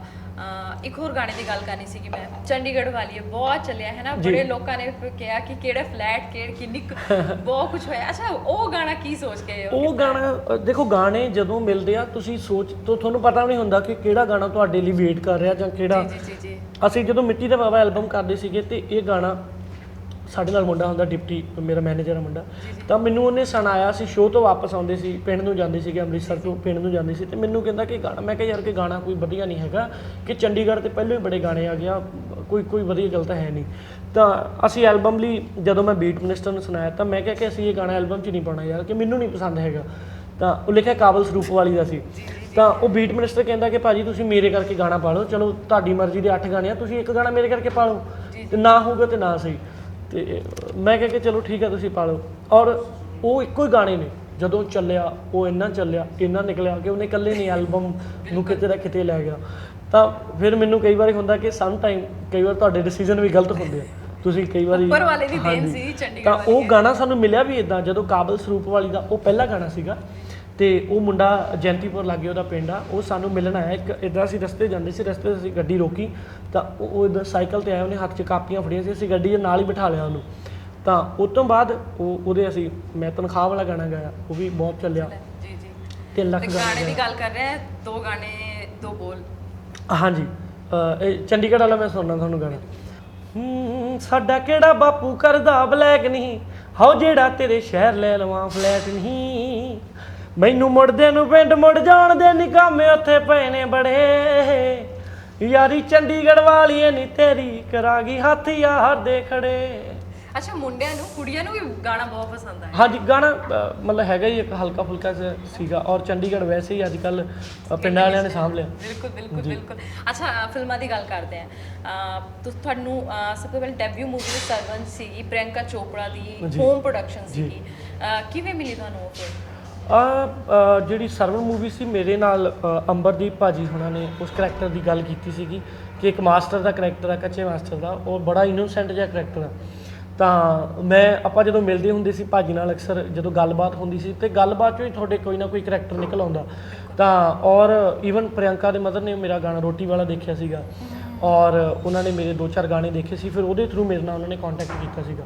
Speaker 1: ਇੱਕ ਹੋਰ ਗਾਣੇ ਦੀ ਗੱਲ ਕਰਨੀ ਸੀ ਕਿ ਮੈਂ। ਚੰਡੀਗੜ੍ਹ ਵਾਲੀ ਹੈ ਬਹੁਤ ਚੱਲਿਆ ਹੈ ਨਾ। ਬੜੇ ਲੋਕਾਂ ਨੇ ਕਿਹਾ ਕਿ ਕਿਹੜਾ ਫਲੈਟ ਕਿਹੜ ਕਿੰਨੀ ਬਹੁਤ ਕੁਝ ਹੋਇਆ। ਅੱਛਾ ਉਹ ਗਾਣਾ ਕੀ ਸੋਚ ਕੇ
Speaker 2: ਉਹ ਗਾਣਾ ਦੇਖੋ ਗਾਣੇ ਜਦੋਂ ਮਿਲਦੇ ਆ ਤੁਸੀਂ ਸੋਚ ਤੋਂ ਤੁਹਾਨੂੰ ਪਤਾ ਨਹੀਂ ਹੁੰਦਾ ਕਿ ਕਿਹੜਾ ਗਾਣਾ ਤੁਹਾਡੇ ਲਈ ਵੇਟ ਕਰ ਰਿਹਾ ਜਾਂ ਕਿਹੜਾ
Speaker 1: ਜੀ ਜੀ ਜੀ।
Speaker 2: ਅਸੀਂ ਜਦੋਂ ਮਿੱਟੀ ਦਾ ਬਾਬਾ ਐਲਬਮ ਕਰਦੇ ਸੀਗੇ ਤੇ ਇਹ ਗਾਣਾ ਸਾਡੇ ਨਾਲ ਮੁੰਡਾ ਹੁੰਦਾ ਡਿਪਟੀ ਮੇਰਾ ਮੈਨੇਜਰ ਆ ਮੁੰਡਾ। ਤਾਂ ਮੈਨੂੰ ਉਹਨੇ ਸੁਣਾਇਆ ਸੀ ਸ਼ੋਅ ਤੋਂ ਵਾਪਸ ਆਉਂਦੇ ਸੀ ਪਿੰਡ ਨੂੰ ਜਾਂਦੇ ਸੀਗੇ ਅੰਮ੍ਰਿਤਸਰ ਤੋਂ ਪਿੰਡ ਨੂੰ ਜਾਂਦੇ ਸੀ ਤੇ ਮੈਨੂੰ ਕਹਿੰਦਾ ਕਿ ਗਾਣਾ ਮੈਂ ਕਿਹਾ ਯਾਰ ਕਿ ਗਾਣਾ ਕੋਈ ਵਧੀਆ ਨਹੀਂ ਹੈਗਾ ਕਿ ਚੰਡੀਗੜ੍ਹ ਤੇ ਪਹਿਲਾਂ ਹੀ ਬੜੇ ਗਾਣੇ ਆ ਗਿਆ ਕੋਈ ਕੋਈ ਵਧੀਆ ਗੱਲ ਤਾਂ ਹੈ ਨਹੀਂ। ਤਾਂ ਅਸੀਂ ਐਲਬਮ ਲਈ ਜਦੋਂ ਮੈਂ ਬੀਟ ਮਿਨਿਸਟਰ ਨੂੰ ਸੁਣਾਇਆ ਤਾਂ ਮੈਂ ਕਿਹਾ ਕਿ ਅਸੀਂ ਇਹ ਗਾਣਾ ਐਲਬਮ 'ਚ ਨਹੀਂ ਪਾਉਣਾ ਯਾਰ ਕਿ ਮੈਨੂੰ ਨਹੀਂ ਪਸੰਦ ਹੈਗਾ। ਤਾਂ ਉਹ ਲਿਖਿਆ ਕਾਬਲ ਸਰੂਪ ਵਾਲੀ ਦਾ ਸੀ। ਤਾਂ ਉਹ ਬੀਟ ਮਿਨਿਸਟਰ ਕਹਿੰਦਾ ਕਿ ਭਾਜੀ ਤੁਸੀਂ ਮੇਰੇ ਕਰਕੇ ਗਾਣਾ ਪਾ ਲਓ। ਚਲੋ ਤੁਹਾਡੀ ਮਰਜ਼ੀ ਦੇ 8 ਗਾਣੇ ਆ ਤੁਸੀਂ ਇੱਕ ਗਾਣਾ ਮੇਰੇ ਕਰਕੇ ਪਾ ਲਓ। ਤੇ ਨਾ ਹੋਊਗਾ ਤੇ ਨਾ ਸਹੀ। ਤੇ ਮੈਂ ਕਿਹਾ ਕਿ ਚਲੋ ਠੀਕ ਹੈ ਤੁਸੀਂ ਪਾ ਲਓ। ਔਰ ਉਹ ਇੱਕੋ ਹੀ ਗਾਣੇ ਨੇ। ਜਦੋਂ ਚੱਲਿਆ ਉਹ ਇੰਨਾ ਚੱਲਿਆ ਇੰਨਾ ਨਿਕਲਿਆ ਕਿ ਉਹਨੇ ਇਕੱਲੇ ਨੇ ਐਲਬਮ ਨੂੰ ਕਿਤੇ ਦਾ ਕਿਤੇ ਲੈ ਗਿਆ। ਤਾਂ ਫਿਰ ਮੈਨੂੰ ਕਈ ਵਾਰੀ ਹੁੰਦਾ ਕਿ ਸਮ ਟਾਈਮ ਕਈ ਵਾਰ ਤੁਹਾਡੇ ਡਿਸੀਜਨ ਵੀ ਗਲਤ ਹੁੰਦੇ ਆ। ਤੁਸੀਂ ਕਈ ਵਾਰੀ
Speaker 1: ਉੱਪਰ ਵਾਲੇ ਦੀ ਦੇਣ। ਸੀ ਚੰਡੀਗੜ੍ਹ
Speaker 2: ਤਾਂ ਉਹ ਗਾਣਾ ਸਾਨੂੰ ਮਿਲਿਆ ਵੀ ਇਦਾਂ ਜਦੋਂ ਕਾਬਲ ਸਰੂਪ ਵਾਲੀ ਦਾ ਉਹ ਪਹਿਲਾ ਗਾਣਾ ਸੀਗਾ। ਤੇ ਉਹ ਮੁੰਡਾ ਜੈਂਤੀਪੁਰ ਲਾਗੇ ਉਹਦਾ ਪਿੰਡ ਆ ਉਹ ਸਾਨੂੰ ਮਿਲਣ ਆਇਆ ਇੱਕ ਇਦਾਂ ਅਸੀਂ ਰਸਤੇ ਜਾਂਦੇ ਸੀ ਰਸਤੇ 'ਚ ਅਸੀਂ ਗੱਡੀ ਰੋਕੀ ਤਾਂ ਉਹ ਉਹ ਇਦਾਂ ਸਾਈਕਲ ਤੇ ਆਇਆ ਉਹਨੇ ਹੱਥ 'ਚ ਕਾਪੀਆਂ ਫੜੀਆਂ ਸੀ ਅਸੀਂ ਗੱਡੀ ਦੇ ਨਾਲ ਹੀ ਬਿਠਾ ਲਿਆ ਉਹਨੂੰ। ਤਾਂ ਉਸ ਤੋਂ ਬਾਅਦ ਉਹ ਉਹਦੇ ਅਸੀਂ ਮੈਂ ਤਨਖਾਹ ਵਾਲਾ ਗਾਣਾ ਗਾਇਆ ਉਹ ਵੀ ਬਹੁਤ ਚੱਲਿਆ।
Speaker 1: ਜੀ ਜੀ।
Speaker 2: 3 ਲੱਖ
Speaker 1: ਤੇ
Speaker 2: ਗਾਣਾ
Speaker 1: ਦੀ। ਗੱਲ ਕਰ ਰਹੇ ਦੋ ਗਾਣੇ ਦੋ ਬੋਲ।
Speaker 2: ਹਾਂਜੀ। ਇਹ ਚੰਡੀਗੜ੍ਹ ਵਾਲਾ ਮੈਂ ਸੁਣਨਾ ਤੁਹਾਨੂੰ ਗਾਣਾ। ਹੂੰ ਸਾਡਾ ਕਿਹੜਾ ਬਾਪੂ ਕਰਦਾ ਬਲੈਕ ਨਹੀਂ? ਹਉ ਜਿਹੜਾ ਤੇਰੇ ਸ਼ਹਿਰ ਲੈ ਲਵਾਂ ਫਲੈਟ ਨਹੀਂ। ਮੈਨੂੰ ਮੁੜਦੇ ਨੂੰ ਪਿੰਡ ਮੁੜ ਜਾਣ ਦੇ ਨਿਕਾਮੇ ਉੱਥੇ ਪਏ ਨੇ ਬੜੇ। ਯਾਰੀ ਚੰਡੀਗੜ੍ਹ ਵਾਲੀ ਨਹੀਂ ਤੇਰੀ ਕਰਾਂਗੀ ਹੱਥ ਯਾਰ ਦੇ ਖੜੇ।
Speaker 1: ਅੱਛਾ ਮੁੰਡਿਆਂ ਨੂੰ ਕੁੜੀਆਂ ਨੂੰ ਵੀ ਗਾਣਾ ਬਹੁਤ ਪਸੰਦ ਆਇਆ।
Speaker 2: ਹਾਂਜੀ ਗਾਣਾ ਮਤਲਬ ਹੈਗਾ ਹੀ ਇੱਕ ਹਲਕਾ ਫੁਲਕਾ ਜਿਹਾ ਸੀਗਾ ਔਰ ਚੰਡੀਗੜ੍ਹ ਵੈਸੇ ਹੀ ਅੱਜ ਕੱਲ ਪਿੰਡਾਂ ਵਾਲਿਆਂ ਨੇ ਸਾਂਭ ਲਿਆ।
Speaker 1: ਬਿਲਕੁਲ ਬਿਲਕੁਲ ਬਿਲਕੁਲ। ਅੱਛਾ ਅ, ਫਿਲਮਾਂ ਦੀ ਗੱਲ ਕਰਦੇ ਆ ਤੁ ਤੁਹਾਨੂੰ ਅ, ਸਭ ਤੋਂ ਪਹਿਲਾਂ ਡੈਬਿਊ ਮੂਵੀ ਸਰਵਨ ਸੀਗੀ ਪ੍ਰਿਯੰਕਾ ਚੋਪੜਾ ਦੀ। Home
Speaker 2: production.
Speaker 1: ਸੀਗੀ। ਅ, ਕਿਵੇਂ ਮਿਲੀ ਤੁਹਾਨੂੰ ਉਹ
Speaker 2: ਆ ਜਿਹੜੀ ਸਰਵਨ ਮੂਵੀ ਸੀ ਮੇਰੇ ਨਾਲ ਅ, ਅੰਬਰਦੀਪ ਭਾਜੀ ਹੁਣਾਂ ਨੇ ਉਸ ਕਰੈਕਟਰ ਦੀ ਗੱਲ ਕੀਤੀ ਸੀਗੀ ਕਿ ਇੱਕ ਮਾਸਟਰ ਦਾ ਕਰੈਕਟਰ ਆ ਕੱਚੇ ਮਾਸਟਰ ਦਾ ਉਹ ਬੜਾ ਇਨੋਸੈਂਟ ਜਿਹਾ ਕਰੈਕਟਰ ਆ। ਤਾਂ ਮੈਂ ਆਪਾਂ ਜਦੋਂ ਮਿਲਦੇ ਹੁੰਦੇ ਸੀ ਭਾਜੀ ਨਾਲ ਅਕਸਰ ਜਦੋਂ ਗੱਲਬਾਤ ਹੁੰਦੀ ਸੀ ਤੇ ਗੱਲਬਾਤ ਚੋਂ ਹੀ ਤੁਹਾਡੇ ਕੋਈ ਨਾ ਕੋਈ ਕਰੈਕਟਰ ਨਿਕਲ ਆਉਂਦਾ। ਤਾਂ ਔਰ ਈਵਨ ਪ੍ਰਿਯੰਕਾ ਦੇ ਮਦਰ ਨੇ ਮੇਰਾ ਗਾਣਾ ਰੋਟੀ ਵਾਲਾ ਦੇਖਿਆ ਸੀਗਾ। ਔਰ ਉਹਨਾਂ ਨੇ ਮੇਰੇ ਦੋ ਚਾਰ ਗਾਣੇ ਦੇਖੇ ਸੀ ਫਿਰ ਉਹਦੇ ਥਰੂ ਮੇਰੇ ਨਾਲ ਉਹਨਾਂ ਨੇ ਕੰਟੈਕਟ ਕੀਤਾ ਸੀਗਾ।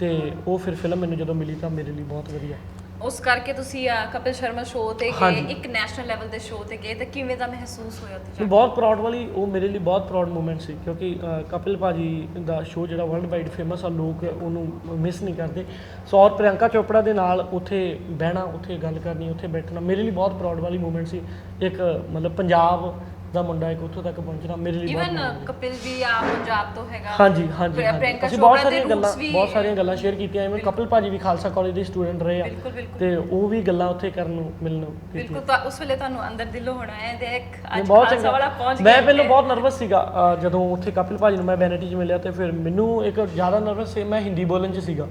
Speaker 2: ਤੇ ਉਹ ਫਿਰ ਫਿਲਮ ਮੈਨੂੰ ਜਦੋਂ ਮਿਲੀ ਤਾਂ ਮੇਰੇ ਲਈ ਬਹੁਤ ਵਧੀਆ।
Speaker 1: ਉਸ ਕਰਕੇ ਤੁਸੀਂ ਅ, ਕਪਿਲ ਸ਼ਰਮਾ ਸ਼ੋਅ ਤੇ ਗਏ
Speaker 2: ਹਾਂਜੀ।
Speaker 1: ਇੱਕ ਨੈਸ਼ਨਲ ਲੈਵਲ ਦੇ ਸ਼ੋਅ ਤੇ ਗਏ ਤਾਂ ਕਿਵੇਂ ਦਾ ਮਹਿਸੂਸ ਹੋਇਆ ਉੱਥੇ ਜਾ
Speaker 2: ਬਹੁਤ ਪ੍ਰਾਊਡ ਵਾਲੀ ਉਹ ਮੇਰੇ ਲਈ ਬਹੁਤ ਪ੍ਰਾਊਡ ਮੂਮੈਂਟ ਸੀ ਕਿਉਂਕਿ ਅ, ਕਪਿਲ ਭਾਜੀ ਦਾ ਸ਼ੋਅ ਜਿਹੜਾ ਵਰਲਡ ਵਾਈਡ ਫੇਮਸ ਆ ਲੋਕ ਉਹਨੂੰ ਮਿਸ ਨਹੀਂ ਕਰਦੇ। ਸੋ ਔਰ ਪ੍ਰਿਯੰਕਾ ਚੋਪੜਾ ਦੇ ਨਾਲ ਉੱਥੇ ਬਹਿਣਾ ਉੱਥੇ ਗੱਲ ਕਰਨੀ ਉੱਥੇ ਬੈਠਣਾ ਮੇਰੇ ਲਈ ਬਹੁਤ ਪ੍ਰਾਊਡ ਵਾਲੀ ਮੂਮੈਂਟ ਸੀ। ਇੱਕ ਮਤਲਬ ਪੰਜਾਬ ਦਾ ਮੁੰਡਾ ਇੱਕ ਉੱਥੋਂ ਤੱਕ ਪਹੁੰਚਣਾ ਮੇਰੇ ਲਈ ਬਹੁਤ
Speaker 1: ਇਵਨ ਕਪਿਲ ਵੀ ਆ ਪੰਜਾਬ ਤੋਂ ਹੈਗਾ।
Speaker 2: ਹਾਂਜੀ ਹਾਂਜੀ
Speaker 1: ਪ੍ਰਿ-
Speaker 2: ਹਾਂਜੀ।
Speaker 1: ਪ੍ਰਿਯੰਕਾ
Speaker 2: ਅਸੀਂ ਬਹੁਤ
Speaker 1: ਚੋਪੜਾ ਦੇ
Speaker 2: ਸਾਰੀਆਂ ਗੱਲਾਂ
Speaker 1: roots ਵੀ-
Speaker 2: ਬਹੁਤ ਸਾਰੀਆਂ ਗੱਲਾਂ ਸ਼ੇਅਰ ਕੀਤੀਆਂ। ਐਵੇਂ ਕਪਿਲ ਭਾਜੀ ਵੀ ਖਾਲਸਾ ਕਾਲਜ ਦੇ ਸਟੂਡੈਂਟ ਰਹੇ ਆ।
Speaker 1: ਬਿਲਕੁਲ ਬਿਲਕੁਲ।
Speaker 2: ਤੇ ਉਹ ਵੀ ਗੱਲਾਂ ਉੱਥੇ ਕਰਨ ਨੂੰ ਮਿਲਣ ਨੂੰ ਕੀਤੀਆਂ
Speaker 1: ਬਿਲਕੁਲ ਤਾਂ ਉਸ ਵੇਲੇ ਤੁਹਾਨੂੰ ਅੰਦਰ ਦਿਲੋਂ ਹੋਣਾ ਹੈ। ਦੇਖ ਅੱਜ ਖਾਲਸਾ ਵਾਲਾ ਪਹੁੰਚ ਗਿਆ
Speaker 2: ਮੈਂ ਪਹਿਲਾਂ। ਬਹੁਤ ਨਰਵਸ ਸੀਗਾ ਅਹ ਜਦੋਂ ਉੱਥੇ ਕਪਿਲ ਭਾਜੀ ਨੂੰ ਮੈਂ ਵੈਨਿਟੀ 'ਚ ਮਿਲਿਆ ਤੇ ਫਿਰ ਮੈਨੂੰ ਇੱਕ ਜ਼ਿਆਦਾ ਨਰਵਸ ਸੀ ਮੈਂ ਹਿੰਦੀ ਬੋਲਣ 'ਚ ਸੀਗਾ।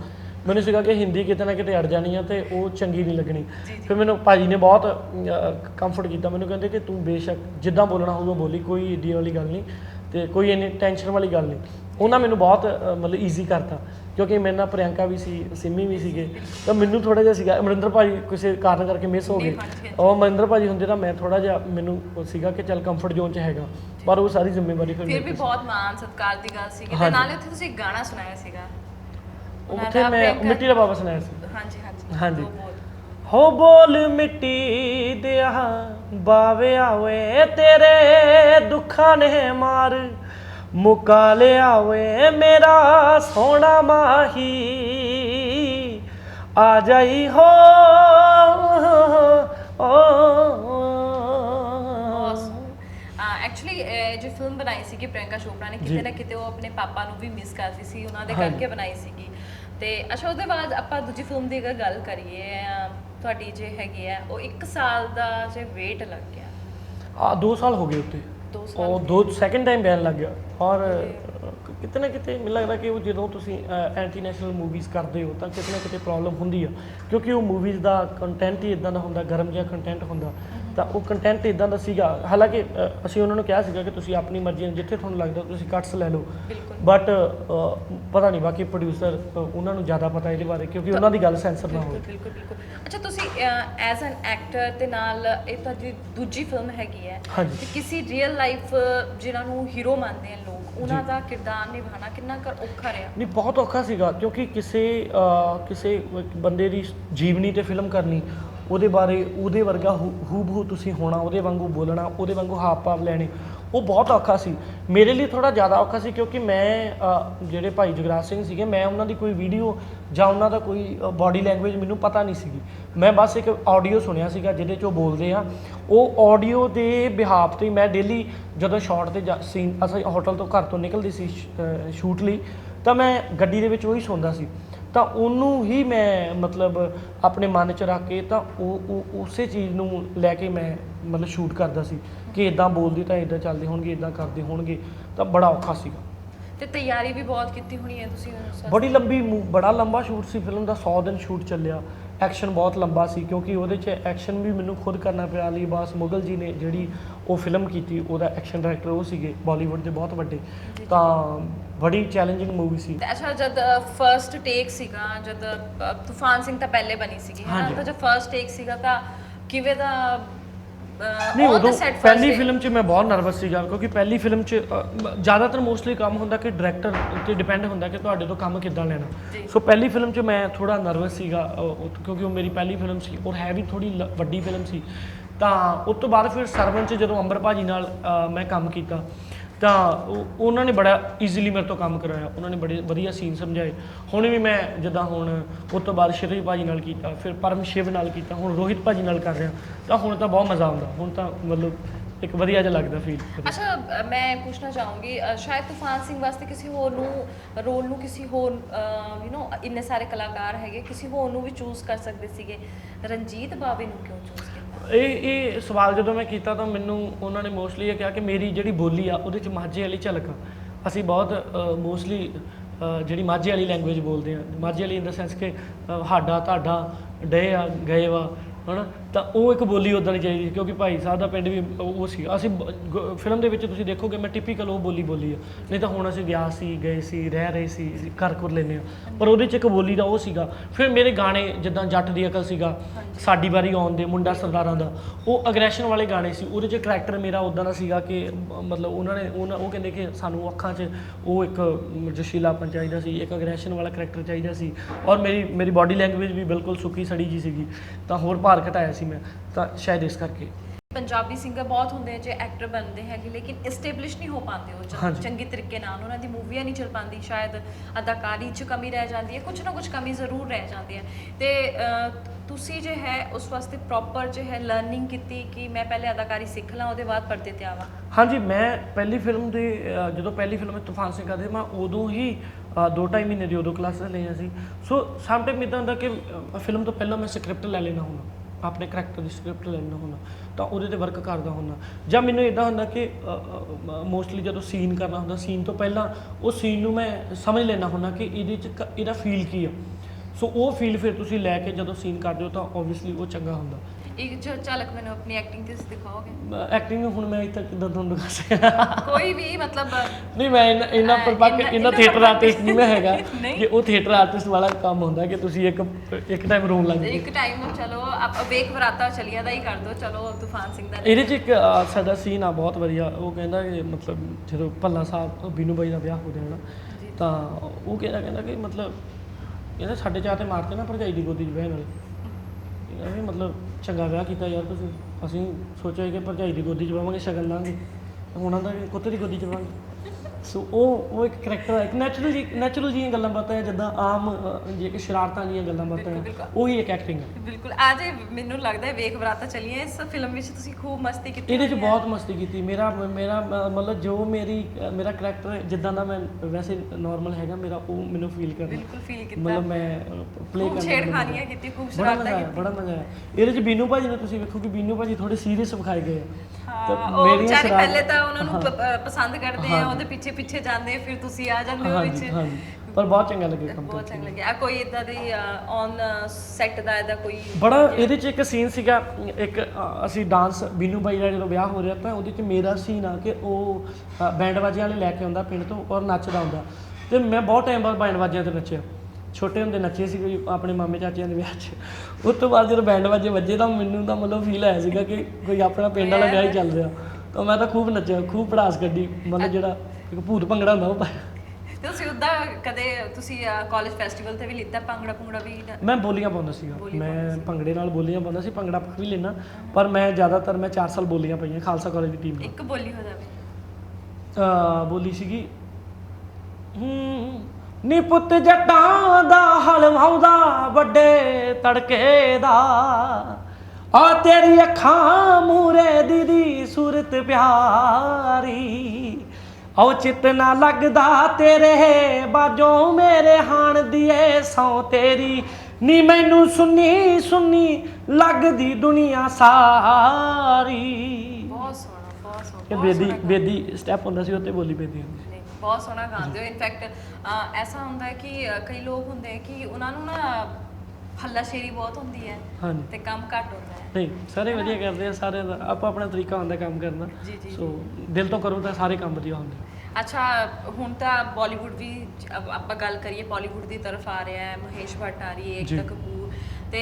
Speaker 2: ਮੈਨੂੰ ਸੀਗਾ ਕਿ ਹਿੰਦੀ ਕਿਤੇ ਨਾ ਕਿਤੇ ਅੜ ਜਾਣੀ ਆ ਤੇ ਉਹ ਚੰਗੀ ਨਹੀਂ ਲੱਗਣੀ। ਫਿਰ ਮੈਨੂੰ ਭਾਜੀ ਨੇ ਬਹੁਤ ਕੰਫਰਟ ਕੀਤਾ। ਮੈਨੂੰ ਕਹਿੰਦੇ ਕਿ ਤੂੰ ਬੇਸ਼ੱਕ ਜਿੱਦਾਂ ਬੋਲਣਾ ਹੋਊਗਾ ਬੋਲੀ ਕੋਈ ਏਡੀ ਵਾਲੀ ਗੱਲ ਨਹੀਂ ਤੇ ਕੋਈ ਇੰਨੀ ਟੈਨਸ਼ਨ ਵਾਲੀ ਗੱਲ ਨਹੀਂ। ਉਹਨਾਂ ਮੈਨੂੰ ਬਹੁਤ ਮਤਲਬ ਈਜ਼ੀ ਕਰਤਾ। ਕਿਉਂਕਿ ਮੇਰੇ ਨਾਲ ਪ੍ਰਿਯੰਕਾ ਵੀ ਸੀ ਸਿੰਮੀ ਵੀ ਸੀਗੇ। ਤਾਂ ਮੈਨੂੰ ਥੋੜਾ ਜਿਹਾ ਸੀਗਾ ਅਮਰਿੰਦਰ ਭਾਜੀ ਕਿਸੇ ਕਾਰਨ ਕਰਕੇ ਮਿਸ ਹੋ ਗਏ। ਉਹ ਅਮਰਿੰਦਰ ਭਾਜੀ ਹੁੰਦੇ ਤਾਂ ਮੈਂ ਥੋੜਾ ਜਿਹਾ ਮੈਨੂੰ ਸੀਗਾ ਕਿ ਚੱਲ ਕੰਫਰਟ ਜ਼ੋਨ 'ਚ ਹੈਗਾ। ਪਰ ਉਹ ਸਾਰੀ ਜ਼ਿੰਮੇਵਾਰੀ ਫਿਰ
Speaker 1: ਵੀ ਬਹੁਤ ਮਾਣ ਸਤਿਕਾਰ ਦੀ ਗੱਲ ਸੀਗੀ। ਤੇ। ਨਾਲੇ ਉੱਥੇ ਤੁਸੀਂ ਗਾਣਾ ਸੁਣਾਇਆ ਸੀਗਾ। ਉਹਨਾਂ
Speaker 2: ਉੱਥੇ
Speaker 1: ਦਾ
Speaker 2: ਮੈਂ ਮਿੱਟੀ ਦਾ ਬਾਬਾ ਸੁਣਾਇਆ ਸੀ
Speaker 1: ਹਾਂਜੀ ਹਾਂਜੀ
Speaker 2: ਹਾਂਜੀ।
Speaker 1: ਦੋ ਬੋਲ।
Speaker 2: ਹੋ ਬੋਲ ਮਿੱਟੀ ਦਿਆ ਬਾਵਿਆ ਓਏ ਤੇਰੇ ਦੁੱਖਾਂ ਨੇ ਮਾਰ ਮੁਕਾ ਲਿਆ ਓਏ ਮੇਰਾ ਸੋਹਣਾ ਮਾਹੀ ਆ ਜਾਈ ਹੋ
Speaker 1: ਐਕਚੁਅਲੀ ਜੋ ਫਿਲਮ ਬਣਾਈ ਸੀਗੀ ਪ੍ਰਿਯੰਕਾ ਚੋਪੜਾ ਨੇ ਕਿਤੇ। ਨਾ ਕਿਤੇ ਉਹ ਆਪਣੇ ਪਾਪਾ ਨੂੰ ਵੀ ਮਿਸ ਕਰਦੀ ਸੀ ਉਹਨਾਂ ਦੇ
Speaker 2: ਹਾਂਜੀ।
Speaker 1: ਕਰਕੇ ਬਣਾਈ ਸੀਗੀ ਤੇ ਅੱਛਾ ਉਹਦੇ ਬਾਅਦ ਆਪਾਂ ਦੂਜੀ ਫਿਲਮ ਦੀ ਅਗਰ ਗੱਲ ਕਰੀਏ ਅਹ, ਤੁਹਾਡੀ ਜੇ ਹੈਗੀ ਆ ਉਹ 1 ਸਾਲ ਦਾ ਜੇ ਵੇਟ ਲੱਗ ਗਿਆ।
Speaker 2: ਆ 2 ਸਾਲ ਹੋ ਗਏ ਉੱਤੇ।
Speaker 1: 2 ਸਾਲ
Speaker 2: ਉਹ ਦੋ ਸੈਕਿੰਡ ਟਾਈਮ ਬੈਨ ਲੱਗ ਗਿਆ। ਔਰ ਕਿਤੇ ਨਾ ਕਿਤੇ ਮੈਨੂੰ ਲੱਗਦਾ ਕਿ ਉਹ ਜਦੋਂ ਤੁਸੀਂ ਐਂਟੀ ਨੈਸ਼ਨਲ ਮੂਵੀਜ਼ ਕਰਦੇ ਹੋ ਤਾਂ ਕਿਤੇ ਨਾ ਕਿਤੇ ਪ੍ਰੋਬਲਮ ਹੁੰਦੀ ਆ। ਕਿਉਂਕਿ ਉਹ ਮੂਵੀਜ਼ ਦਾ ਕੰਟੈਂਟ ਹੀ ਇਦਾਂ ਦਾ ਹੁੰਦਾ ਗਰਮ ਜਿਹਾ ਕੰਟੈਂਟ ਹੁੰਦਾ। ਤਾਂ ਉਹ ਕੰਟੈਂਟ ਇਦਾਂ ਦਾ ਸੀਗਾ। ਹਾਲਾਂਕਿ ਅ, ਅਸੀਂ ਉਹਨਾਂ ਨੂੰ ਕਿਹਾ ਸੀਗਾ ਕਿ ਤੁਸੀਂ ਆਪਣੀ ਮਰਜ਼ੀ ਨਾਲ ਜਿੱਥੇ ਤੁਹਾਨੂੰ ਲੱਗਦਾ ਤੁਸੀਂ ਕੱਟਸ ਲੈ ਲਓ।
Speaker 1: ਬਿਲਕੁਲ।
Speaker 2: ਬਟ ਪਤਾ ਨਹੀਂ ਬਾਕੀ ਪ੍ਰੋਡਿਊਸਰ ਉਹਨਾਂ ਨੂੰ ਜ਼ਿਆਦਾ ਪਤਾ ਇਹਦੇ ਬਾਰੇ ਕਿਉਂਕਿ ਉਹਨਾਂ ਦੀ ਗੱਲ ਸੈਂਸਰ ਨਾ ਹੋਵੇ।
Speaker 1: ਬਿਲਕੁਲ ਬਿਲਕੁਲ ਅੱਛਾ ਤੁਸੀਂ ਐਜ਼ ਐਨ ਐਕਟਰ ਦੇ ਨਾਲ ਇਹ ਤੁਹਾਡੀ ਦੂਜੀ ਫਿਲਮ ਹੈਗੀ ਹੈ।
Speaker 2: ਹਾਂਜੀ।
Speaker 1: ਤੇ ਕਿਸੇ ਰੀਅਲ ਲਾਈਫ ਜਿਨ੍ਹਾਂ ਨੂੰ ਹੀਰੋ ਮੰਨਦੇ ਆ ਲੋਕ ਉਹਨਾਂ ਦਾ ਕਿਰਦਾਰ ਨਿਭਾਉਣਾ ਕਿੰਨਾ ਕਰ ਔਖਾ ਰਿਹਾ?
Speaker 2: ਨਹੀਂ ਬਹੁਤ ਔਖਾ ਸੀਗਾ ਕਿਉਂਕਿ ਕਿਸੇ ਅਹ, ਕਿਸੇ ਬੰਦੇ ਦੀ ਜੀਵਨੀ ਤੇ ਫਿਲਮ ਕਰਨੀ ਉਹਦੇ ਬਾਰੇ, ਉਹਦੇ ਵਰਗਾ ਹੂਬਹੂ ਤੁਸੀਂ ਹੋਣਾ, ਉਹਦੇ ਵਾਂਗੂ ਬੋਲਣਾ, ਉਹਦੇ ਵਾਂਗੂ ਹਾਵ ਭਾਵ ਲੈਣੇ, ਉਹ ਬਹੁਤ ਔਖਾ ਸੀ। ਮੇਰੇ ਲਈ ਥੋੜਾ ਜ਼ਿਆਦਾ ਔਖਾ ਸੀ ਕਿਉਂਕਿ ਮੈਂ ਜਿਹੜੇ ਭਾਈ ਜਗਰਾਜ ਸਿੰਘ ਸੀਗੇ, ਮੈਂ ਉਹਨਾਂ ਦੀ ਕੋਈ ਵੀਡੀਓ ਜਾਂ ਉਹਨਾਂ ਦਾ ਕੋਈ ਬਾਡੀ ਲੈਂਗੁਏਜ ਮੈਨੂੰ ਪਤਾ ਨਹੀਂ ਸੀਗੀ। ਮੈਂ ਬਸ ਇੱਕ ਆਡੀਓ ਸੁਣਿਆ ਸੀਗਾ, ਜਿਹਦੇ 'ਚ ਉਹ ਬੋਲਦੇ ਆ। ਉਹ ਆਡੀਓ ਦੇ ਬਿਹਾਫ ਤੇ ਮੈਂ ਡੇਲੀ ਜਦੋਂ ਸ਼ਾਟ ਤੇ ਸੀਨ ਅਸੀਂ ਹੋਟਲ ਤੋਂ ਘਰ ਤੋਂ ਨਿਕਲਦੀ ਸੀ ਸ਼ੂਟ ਲਈ, ਤਾਂ ਮੈਂ ਗੱਡੀ ਦੇ ਵਿੱਚ ਉਹੀ ਸੁਣਦਾ ਸੀ। ਤਾਂ ਉਹਨੂੰ ਹੀ ਮੈਂ ਮਤਲਬ ਆਪਣੇ ਮਨ 'ਚ ਰੱਖ ਕੇ ਤਾਂ ਉਹ ਉਹ ਉਸੇ ਚੀਜ਼ ਨੂੰ ਲੈ ਕੇ ਮੈਂ ਮਤਲਬ ਸ਼ੂਟ ਕਰਦਾ ਸੀ ਕਿ ਇਦਾਂ ਬੋਲਦੀ ਤਾਂ ਇਦਾਂ ਚੱਲਦੇ ਹੋਣਗੇ ਇਦਾਂ ਕਰਦੇ ਹੋਣਗੇ ਤਾਂ ਬੜਾ ਔਖਾ ਸੀਗਾ
Speaker 1: ਤੇ ਤਿਆਰੀ ਵੀ ਬਹੁਤ ਕੀਤੀ ਹੋਣੀ ਹੈ ਤੁਸੀਂ ਉਸ।
Speaker 2: ਬੜੀ ਲੰਬੀ ਮੂ- ਬੜਾ ਲੰਬਾ ਸ਼ੂਟ ਸੀ ਫਿਲਮ ਦਾ 100 ਦਿਨ ਸ਼ੂਟ ਚੱਲਿਆ ਐਕਸ਼ਨ ਬਹੁਤ ਲੰਬਾ ਸੀ ਕਿਉਂਕਿ ਉਹਦੇ 'ਚ ਐਕਸ਼ਨ ਵੀ ਮੈਨੂੰ ਖੁਦ ਕਰਨਾ ਪਿਆ। ਅਲੀ ਬਾਸ ਮੁਗਲ ਜੀ ਨੇ ਜਿਹੜੀ ਉਹ ਫਿਲਮ ਕੀਤੀ ਉਹਦਾ ਐਕਸ਼ਨ ਡਾਇਰੈਕਟਰ ਉਹ ਸੀਗੇ ਬਾਲੀਵੁੱਡ ਦੇ ਬਹੁਤ ਵੱਡੇ। ਤਾਂ ਬੜੀ ਚੈਲੰਜਿੰਗ ਮੂਵੀ ਸੀ।
Speaker 1: ਅੱਛਾ ਜਦ ਫਰਸਟ ਟੇਕ ਸੀਗਾ ਜਦ ਤੂਫਾਨ ਸਿੰਘ ਤਾਂ ਪਹਿਲੇ ਬਣੀ ਸੀਗੀ ਹੈ। ਤਾਂ ਜਦ ਫਰਸਟ ਟੇਕ ਸੀਗਾ ਤਾਂ ਕਿਵੇਂ ਦਾ
Speaker 2: ਨਹੀਂ ਉਦੋਂ ਪਹਿਲੀ? ਫਿਲਮ 'ਚ ਮੈਂ ਬਹੁਤ ਨਰਵਸ ਸੀਗਾ ਕਿਉਂਕਿ ਪਹਿਲੀ ਫਿਲਮ 'ਚ ਅ, ਜ਼ਿਆਦਾਤਰ ਮੋਸਟਲੀ ਕੰਮ ਹੁੰਦਾ ਕਿ ਡਾਇਰੈਕਟਰ ਤੇ ਡਿਪੈਂਡ ਹੁੰਦਾ ਕਿ ਤੁਹਾਡੇ ਤੋਂ ਕੰਮ ਕਿੱਦਾਂ ਲੈਣਾ। ਸੋ ਪਹਿਲੀ ਫਿਲਮ 'ਚ ਮੈਂ ਥੋੜਾ ਨਰਵਸ ਸੀਗਾ ਅ, ਉਹ- ਕਿਉਂਕਿ ਉਹ ਮੇਰੀ ਪਹਿਲੀ ਫਿਲਮ ਸੀ ਔਰ ਹੈ ਵੀ ਥੋੜੀ ਵੱਡੀ ਫਿਲਮ ਸੀ ਤਾਂ ਉਸ ਤੋਂ ਬਾਅਦ ਫਿਰ ਸਰਵਨ 'ਚ ਜਦੋਂ ਅੰਬਰ ਭਾਜੀ ਨਾਲ ਅ, ਮੈਂ ਕੰਮ ਕੀਤਾ ਤਾਂ ਉਹ- ਉਹਨਾਂ ਨੇ ਬੜਾ ਈਜ਼ੀਲੀ ਮੇਰੇ ਤੋਂ ਕੰਮ ਕਰਾਇਆ। ਉਹਨਾਂ ਨੇ ਬੜੇ ਵਧੀਆ ਸੀਨ ਸਮਝਾਏ। ਹੁਣ ਵੀ ਮੈਂ ਜਿੱਦਾਂ ਹੁਣ ਉਸ ਤੋਂ ਬਾਅਦ ਸ਼੍ਰੀ ਭਾਜੀ ਨਾਲ ਕੀਤਾ ਫਿਰ ਪਰਮ ਸ਼ਿਵ ਨਾਲ ਕੀਤਾ ਹੁਣ ਰੋਹਿਤ ਭਾਜੀ ਨਾਲ ਕਰ ਰਿਹਾ। ਤਾਂ ਹੁਣ ਤਾਂ ਬਹੁਤ ਮਜ਼ਾ ਆਉਂਦਾ। ਹੁਣ ਤਾਂ ਮਤਲਬ ਇੱਕ ਵਧੀਆ ਜਿਹਾ ਲੱਗਦਾ ਫੀਲ
Speaker 1: ਅੱਛਾ ਅ, ਮੈਂ ਪੁੱਛਣਾ ਚਾਹੂੰਗੀ ਅ, ਸ਼ਾਇਦ ਤੂਫਾਨ ਸਿੰਘ ਵਾਸਤੇ ਕਿਸੇ ਹੋਰ ਨੂੰ ਰੋਲ ਨੂੰ ਕਿਸੇ ਹੋਰ ਯੂ نو ਇੰਨੇ ਸਾਰੇ ਕਲਾਕਾਰ ਹੈਗੇ ਕਿਸੇ ਹੋਰ ਨੂੰ ਵੀ ਚੂਜ਼ ਕਰ ਸਕਦੇ ਸੀਗੇ? ਰਣਜੀਤ ਬਾਵੇ ਨੂੰ ਕਿਉਂ ਚੂਜ਼
Speaker 2: ਇਹ ਇਹ ਸਵਾਲ ਜਦੋਂ ਮੈਂ ਕੀਤਾ ਤਾਂ ਮੈਨੂੰ ਉਹਨਾਂ ਨੇ ਮੋਸਟਲੀ ਇਹ ਕਿਹਾ ਕਿ ਮੇਰੀ ਜਿਹੜੀ ਬੋਲੀ ਆ ਉਹਦੇ ਚ ਮਾਝੇ ਵਾਲੀ ਝਲਕ ਆ। ਅਸੀਂ ਬਹੁਤ ਮੋਸਟਲੀ ਜਿਹੜੀ ਮਾਝੇ ਵਾਲੀ ਲੈਂਗੁਏਜ ਬੋਲਦੇ ਆ। ਮਾਝੇ ਵਾਲੀ ਇਨ ਦਾ ਸੈਂਸ ਕਿ ਅ, ਸਾਡਾ ਤੁਹਾਡਾ ਡੇ ਆ ਗਏ ਵਾ ਹਨਾ? ਤਾਂ ਉਹ ਇੱਕ ਬੋਲੀ ਉਦਾਂ ਦੀ ਚਾਹੀਦੀ ਸੀ, ਕਿਉਂਕਿ ਭਾਈ ਸਾਹਿਬ ਦਾ ਪਿੰਡ ਵੀ ਉਹ ਸੀ। ਅਸੀਂ ਫਿਲਮ ਦੇ ਵਿੱਚ ਤੁਸੀਂ ਦੇਖੋਗੇ, ਮੈਂ ਟਿਪੀਕਲ ਉਹ ਬੋਲੀ ਬੋਲੀ ਆ। ਨਹੀਂ ਤਾਂ ਹੁਣ ਅਸੀਂ ਗਿਆ ਸੀ, ਗਏ ਸੀ, ਰਹਿ ਰਹੇ ਸੀ ਘਰ ਘਰ ਲੈਨੇ ਆ ਪਰ ਉਹਦੇ ਚ ਇੱਕ ਬੋਲੀ ਦਾ ਉਹ ਸੀਗਾ। ਫਿਰ ਮੇਰੇ ਗਾਣੇ ਜਿੱਦਾਂ ਜੱਟ ਦੀ ਅਕਲ ਸੀਗਾ, ਸਾਡੀ ਵਾਰੀ ਆਉਣ ਦੇ, ਮੁੰਡਾ ਸਰਦਾਰਾਂ ਦਾ। ਉਹ ਅਗਰੈਸ਼ਨ ਵਾਲੇ ਗਾਣੇ ਸੀ। ਉਹਦੇ ਚ ਕਰੈਕਟਰ ਮੇਰਾ ਉਦਾਂ ਦਾ ਸੀਗਾ ਕਿ ਮਤਲਬ ਉਹਨਾਂ ਨੇ, ਉਹਨਾਂ, ਉਹ ਕਹਿੰਦੇ ਕਿ ਸਾਨੂੰ ਅੱਖਾਂ 'ਚ ਉਹ ਇੱਕ ਜਸ਼ੀਲਾਪਨ ਚਾਹੀਦਾ ਸੀ, ਇੱਕ ਅਗਰੈਸ਼ਨ ਵਾਲਾ ਕਰੈਕਟਰ ਚਾਹੀਦਾ ਸੀ। ਔਰ ਮੇਰੀ ਮੇਰੀ ਬਾਡੀ ਲੈਂਗੁਏਜ ਵੀ ਬਿਲਕੁਲ ਸੁੱਕੀ ਸੜੀ ਜੀ ਸੀਗੀ। ਤਾਂ ਹੋਰ ਭਾਰ ਘਟਾਇਆ ਸੀ। ਮੈਂ ਤਾਂ ਸ਼ਾਇਦ ਇਸ ਕਰਕੇ।
Speaker 1: ਪੰਜਾਬੀ ਸਿੰਗਰ ਬਹੁਤ ਹੁੰਦੇ ਆ ਜੇ ਐਕਟਰ ਬਣਦੇ ਹੈਗੇ ਲੇਕਿਨ ਐਸਟੈਬਲਿਸ਼ ਨਹੀਂ ਹੋ ਪਾਉਂਦੇ ਉਹ ਚ-
Speaker 2: ਹਾਂਜੀ।
Speaker 1: ਚੰਗੀ ਤਰੀਕੇ ਨਾਲ ਉਹਨਾਂ ਦੀ ਮੂਵੀਆਂ ਨਹੀਂ ਚੱਲ ਪਾਉਂਦੀ ਸ਼ਾਇਦ ਅਦਾਕਾਰੀ 'ਚ ਕਮੀ ਰਹਿ ਜਾਂਦੀ ਹੈ ਕੁਝ ਨਾ ਕੁਝ ਕਮੀ ਜ਼ਰੂਰ ਰਹਿ ਜਾਂਦੀ ਹੈ। ਤੇ ਤੁਸੀਂ ਜੇ ਹੈ ਉਸ ਵਾਸਤੇ ਪ੍ਰੋਪਰ ਜੇ ਹੈ ਲਰਨਿੰਗ ਕੀਤੀ ਕਿ ਮੈਂ ਪਹਿਲੇ ਅਦਾਕਾਰੀ ਸਿੱਖ ਲਾਂ ਉਹਦੇ ਬਾਅਦ ਪਰਦੇ ਤੇ ਆਵਾਂ?
Speaker 2: ਹਾਂਜੀ ਮੈਂ ਪਹਿਲੀ ਫਿਲਮ ਦੇ ਅ, ਜਦੋਂ ਪਹਿਲੀ ਫਿਲਮ ਵਿੱਚ ਤੂਫਾਨ ਸਿੰਘ ਕਰਦੇ ਮੈਂ ਉਦੋਂ ਹੀ ਅ, ਦੋ ਢਾਈ ਮਹੀਨੇ ਦੀ ਉਦੋਂ ਕਲਾਸਾਂ ਲਈਆਂ ਸੀ ਸੋ। ਸਮ ਟਾਈਮ ਇਦਾਂ ਹੁੰਦਾ ਕਿ ਫਿਲਮ ਤੋਂ ਪਹਿਲਾਂ ਮੈਂ ਸਕ੍ਰਿਪਟ ਲੈ ਲੈਣਾ ਹੁੰਦਾ। ਆਪਣੇ ਕਰੈਕਟਰ ਦੀ ਸਕ੍ਰਿਪਟ ਲੈ ਲੈਣਾ ਹੁੰਦਾ, ਤਾਂ ਉਹਦੇ ਤੇ ਵਰਕ ਕਰਦਾ ਹੁੰਦਾ। ਜਾਂ ਮੈਨੂੰ ਇਦਾਂ ਹੁੰਦਾ ਕਿ ਮੋਸਟਲੀ ਜਦੋਂ ਸੀਨ ਕਰਨਾ ਹੁੰਦਾ ਸੀਨ ਤੋਂ ਪਹਿਲਾਂ ਉਹ ਸੀਨ ਨੂੰ ਮੈਂ ਸਮਝ ਲੈਣਾ ਹੁੰਦਾ ਕਿ ਇਹਦੇ ਚ ਕ- ਇਹਦਾ ਫੀਲ ਕੀ ਆ। ਸੋ ਉਹ ਫੀਲ ਫਿਰ ਤੁਸੀਂ ਲੈ ਕੇ ਜਦੋਂ ਸੀਨ ਕਰਦੇ ਹੋ, ਤਾਂ ਆਬਵੀਅਸਲੀ ਉਹ ਚੰਗਾ ਹੁੰਦਾ।
Speaker 1: ਇੱਕ ਜੋ ਝਲਕ ਮੈਨੂੰ ਆਪਣੀ ਐਕਟਿੰਗ ਤੇ ਦਿਖਾਓਗੇ?
Speaker 2: ਐਕਟਿੰਗ ਹੁਣ ਮੈਂ ਇੱਥੇ ਤੱਕ ਕਿਦਾਂ ਤੁਹਾਨੂੰ ਦਿਖਾ ਸਕਦਾ?
Speaker 1: ਕੋਈ ਵੀ ਮਤਲਬ
Speaker 2: ਨਹੀਂ ਮੈਂ ਇੰਨਾ ਇੰਨਾ ਪਰਪੱਕ
Speaker 1: ਇੰਨਾ-
Speaker 2: ਥੀਏਟਰ ਆਰਟਿਸਟ ਨਹੀਂ ਮੈਂ ਹੈਗਾ
Speaker 1: ਨਹੀਂ।
Speaker 2: ਕਿ ਉਹ ਥੀਏਟਰ ਆਰਟਿਸਟ ਵਾਲਾ ਕੰਮ ਹੁੰਦਾ ਕਿ ਤੁਸੀਂ ਇੱਕ ਇੱਕ ਟਾਈਮ ਰੋਣ ਲੱਗ
Speaker 1: ਇੱਕ
Speaker 2: ਜਾਓ
Speaker 1: ਟਾਈਮ ਚਲੋ ਆਪ ਵੇਖ ਵਰਾਤਾ ਚਲਿਆ ਦਾ ਹੀ ਕਰ ਦੋ ਚਲੋ ਤੂਫਾਨ ਸਿੰਘ ਦਾ
Speaker 2: ਇਹਦੇ 'ਚ ਇੱਕ ਅਹ, ਸਾਡਾ ਸੀਨ ਆ ਬਹੁਤ ਵਧੀਆ। ਉਹ ਕਹਿੰਦਾ ਕਿ ਮਤਲਬ ਜਦੋਂ ਭੱਲਾ ਸਾਹਿਬ ਬੀਨੂ ਬਾਈ ਦਾ ਵਿਆਹ ਹੋ ਜਾਣਾ ਤਾਂ ਉਹ ਕਹਿੰਦਾ ਕਹਿੰਦਾ ਕਿ ਮਤਲਬ ਕਹਿੰਦਾ ਸਾਡੇ ਚਾਹ ਤੇ ਮਾਰਤੇ ਨਾ ਭਰਜਾਈ ਦੀ ਗੋਦੀ 'ਚ ਬਹਿਣ ਵਾਲੇ। ਕਹਿੰਦਾ ਵੀ ਮਤਲਬ ਚੰਗਾ ਵਿਆਹ ਕੀਤਾ ਯਾਰ ਤੁਸੀਂ। ਅਸੀਂ ਸੋਚਿਆ ਕਿ ਭਰਜਾਈ ਦੀ ਗੋਦੀ 'ਚ ਬਵਾਂਗੇ ਸ਼ਗਨ ਲਾਂਗੇ। ਹੁਣ ਆਂਦਾ ਕਿ ਕੁੱਤੇ ਦੀ ਗੋਦੀ 'ਚ ਬਵਾਂਗੇ ਸੋ ਉਹ ਉਹ ਇੱਕ ਕਰੈਕਟਰ ਹੈ ਇੱਕ ਨੈਚੁਰਲ ਜੀ ਨੈਚੁਰਲ ਜੀਆਂ ਗੱਲਾਂ ਬਾਤਾਂ ਹੈ ਜਿੱਦਾਂ ਆਮ ਜੇ ਕਿ ਸ਼ਰਾਰਤਾਂ ਜੀਆਂ ਗੱਲਾਂ ਬਾਤਾਂ ਹੈ ਉਹੀ ਇੱਕ ਐਕਟਿੰਗ ਹੈ
Speaker 1: ਬਿਲਕੁਲ ਅੱਜ ਮੈਨੂੰ ਲੱਗਦਾ ਹੈ ਵੇਖ ਬਰਾਤਾ ਚੱਲੀਆਂ ਇਸ ਫਿਲਮ ਵਿੱਚ ਤੁਸੀਂ ਖੂਬ ਮਸਤੀ ਕੀਤੀ
Speaker 2: ਇਹਦੇ 'ਚ
Speaker 1: ਹੋਈ ਹੈ।
Speaker 2: ਬਹੁਤ ਮਸਤੀ ਕੀਤੀ ਮੇਰਾ ਮੇਰਾ ਮਤਲਬ ਜੋ ਮੇਰੀ ਮੇਰਾ ਕਰੈਕਟਰ ਜਿੱਦਾਂ ਦਾ ਮੈਂ ਵੈਸੇ ਨਾਰਮਲ ਹੈਗਾ ਮੇਰਾ ਉਹ ਮੈਨੂੰ ਫੀਲ ਕਰਦਾ।
Speaker 1: ਬਿਲਕੁਲ ਫੀਲ ਕੀਤਾ।
Speaker 2: ਮਤਲਬ ਮੈਂ ਪਲੇ ਕਰਦਾ
Speaker 1: ਛੇੜਖਾਨੀਆਂ ਕੀਤੀ ਖੂਬ ਸ਼ਰਾਰਤਾਂ
Speaker 2: ਆਇਆ ਬੜਾ ਮਜ਼ਾ ਆਇਆ। ਇਹਦੇ 'ਚ ਬੀਨੂ ਭਾਜੀ ਨੂੰ ਤੁਸੀਂ ਵੇਖੋ ਕਿ ਬੀਨੂ ਭਾਜੀ ਥੋੜੇ ਸੀਰੀਅਸ ਵਿਖਾਏ ਗਏ ਆ।
Speaker 1: ਉਹ
Speaker 2: ਮੇਰੀਆਂ
Speaker 1: ਵਿਚਾਰੇ ਪਹਿਲੇ ਤਾਂ ਉਹਨਾਂ ਨੂੰ ਪ- ਪਸੰਦ ਕਰਦੇ ਆ ਉਹਦੇ ਪਿੱਛੇ ਪਿੱਛੇ ਜਾਂਦੇ ਫਿਰ ਤੁਸੀਂ ਆ ਜਾਂਦੇ ਹੋ
Speaker 2: ਹਾਂਜੀ
Speaker 1: ਵਿੱਚ।
Speaker 2: ਹਾਂਜੀ। ਪਰ ਬਹੁਤ ਚੰਗਾ ਲੱਗਿਆ ਕੰਮ
Speaker 1: ਬਹੁਤ ਚੰਗਾ ਲੱਗਿਆ। ਆ ਕੋਈ ਇਦਾਂ ਦੀ ਔਨ ਸੈੱਟ ਦਾ ਇਹਦਾ ਕੋਈ
Speaker 2: ਬੜਾ ਇਹਦੇ 'ਚ ਇੱਕ ਸੀਨ ਸੀਗਾ ਇੱਕ ਅ, ਅਸੀਂ ਡਾਂਸ ਬੀਨੂ ਬਾਈ ਦਾ ਜਦੋਂ ਵਿਆਹ ਹੋ ਰਿਹਾ ਤਾਂ ਉਹਦੇ 'ਚ ਮੇਰਾ ਸੀਨ ਆ ਕਿ ਉਹ ਬੈਂਡ ਵਾਜੇ ਵਾਲੇ ਲੈ ਕੇ ਆਉਂਦਾ ਪਿੰਡ ਤੋਂ ਔਰ ਨੱਚਦਾ ਹੁੰਦਾ। ਤੇ ਮੈਂ ਬਹੁਤ ਟਾਈਮ ਬਾਅਦ ਬੈਂਡ ਵਾਜਿਆਂ ਤੇ ਨੱਚਿਆ। ਛੋਟੇ ਹੁੰਦੇ ਨੱਚੇ ਸੀ ਕੋਈ ਆਪਣੇ ਮਾਮੇ ਚਾਚਿਆਂ ਦੇ ਵਿਆਹ 'ਚ। ਉਸ ਤੋਂ ਬਾਅਦ ਜਦੋਂ ਬੈਂਡ ਵਾਜੇ ਵੱਜੇ ਤਾਂ ਮੈਨੂੰ ਤਾਂ ਮਤਲਬ ਫੀਲ ਆਇਆ ਸੀਗਾ ਕਿ ਕੋਈ ਆਪਣਾ ਪਿੰਡ ਵਾਲਾ ਵਿਆਹ ਹੀ ਚੱਲ ਰਿਹਾ। ਤਾਂ ਮੈਂ ਤਾਂ ਖੂਬ ਨੱਚਿਆ ਖੂਬ ਪੜਾਸ ਕੱਢੀ ਮਤਲਬ ਜਿਹੜਾ ਇੱਕ ਭੂਤ ਭੰਗੜਾ ਹੁੰਦਾ ਉਹ ਪਾਇਆ।
Speaker 1: ਤੁਸੀਂ ਉਦਾਂ ਕਦੇ ਤੁਸੀਂ ਕਾਲਜ ਫੈਸਟੀਵਲ ਤੇ ਵੀ ਲਿੱਤਾ ਭੰਗੜਾ ਭੰਗੜਾ ਵੀ?
Speaker 2: ਮੈਂ ਬੋਲੀਆਂ ਪਾਉਂਦਾ ਸੀਗਾ। ਮੈਂ ਭੰਗੜੇ ਨਾਲ ਬੋਲੀਆਂ ਪਾਉਂਦਾ ਸੀ ਭੰਗੜਾ ਪਾ ਵੀ ਲੈਣਾ ਪਰ ਮੈਂ ਜ਼ਿਆਦਾਤਰ ਮੈਂ 4 ਸਾਲ ਬੋਲੀਆਂ ਪਈਆਂ ਖਾਲਸਾ ਕਾਲਜ ਦੀ ਟੀਮ
Speaker 1: ਇੱਕ ਬੋਲੀ ਹੋ ਜਾਵੇ।
Speaker 2: ਨਾਲ ਅਹ ਬੋਲੀ ਸੀਗੀ ਹੂੰ ਨੀ ਪੁੱਤ ਜੱਟਾਂ ਦਾ ਹਲਵਾਉਂਦਾ ਵੱਡੇ ਤੜਕੇ ਦਾ। ਆ ਤੇਰੀ ਅੱਖਾਂ ਮੂਰੇ ਦੀ ਦੀ ਸੂਰਤ ਪਿਆਰੀ। ਔ ਚਿੱਤ ਨਾ ਲੱਗਦਾ ਤੇਰੇ ਬਾਜੋਂ ਮੇਰੇ ਹਾਣ ਦੀਏ ਸੌ ਤੇਰੀ। ਨੀ ਮੈਨੂੰ ਸੁਣੀ ਸੁਣੀ ਲੱਗਦੀ ਦੁਨੀਆ ਸਾਰੀ।
Speaker 1: ਬਹੁਤ ਸੋਹਣਾ ਬਹੁਤ ਸੋਹਣਾ।
Speaker 2: ਬੇਦੀ ਬੇਦੀ ਸਟੈਪ ਹੁੰਦਾ ਸੀ ਉੱਤੇ ਬੋਲੀ ਬੇਦੀ ਹੁੰਦੀ
Speaker 1: ਬਹੁਤ ਸੋਹਣਾ ਗਾਉਂਦੇ ਹੋ। ਇਨਫੈਕਟ ਐਸਾ ਹੁੰਦਾ ਹੈ ਕਿ ਅ, ਕਈ ਲੋਕ ਹੁੰਦੇ ਹੈ ਕਿ ਉਹਨਾਂ ਨੂੰ ਨਾ ਹੱਲਾਸ਼ੇਰੀ ਬਹੁਤ ਹੁੰਦੀ ਹੈ
Speaker 2: ਹਾਂਜੀ।
Speaker 1: ਤੇ ਕੰਮ ਘੱਟ ਹੁੰਦਾ ਹੈ।
Speaker 2: ਨਹੀਂ ਸਾਰੇ ਵਧੀਆ ਕਰਦੇ ਆ ਸਾਰੇ ਦਾ ਆਪੋ ਆਪਣਾ ਤਰੀਕਾ ਹੁੰਦਾ ਕੰਮ ਕਰਨ ਦਾ।
Speaker 1: ਜੀ ਜੀ
Speaker 2: ਸੋ ਦਿਲ ਤੋਂ ਕਰੋ ਤਾਂ ਸਾਰੇ ਕੰਮ ਵਧੀਆ ਹੁੰਦੇ।
Speaker 1: ਅੱਛਾ ਹੁਣ ਤਾਂ ਬਾਲੀਵੁੱਡ ਵੀ ਆਪਾਂ ਗੱਲ ਕਰੀਏ ਬਾਲੀਵੁੱਡ ਦੀ ਤਰਫ ਆ ਰਿਹਾ ਹੈ ਮਹੇਸ਼ ਭੱਟ ਆ ਰਹੀ ਹੈ
Speaker 2: ਜੀ।
Speaker 1: ਏਕਤਾ ਕਪੂਰ ਤੇ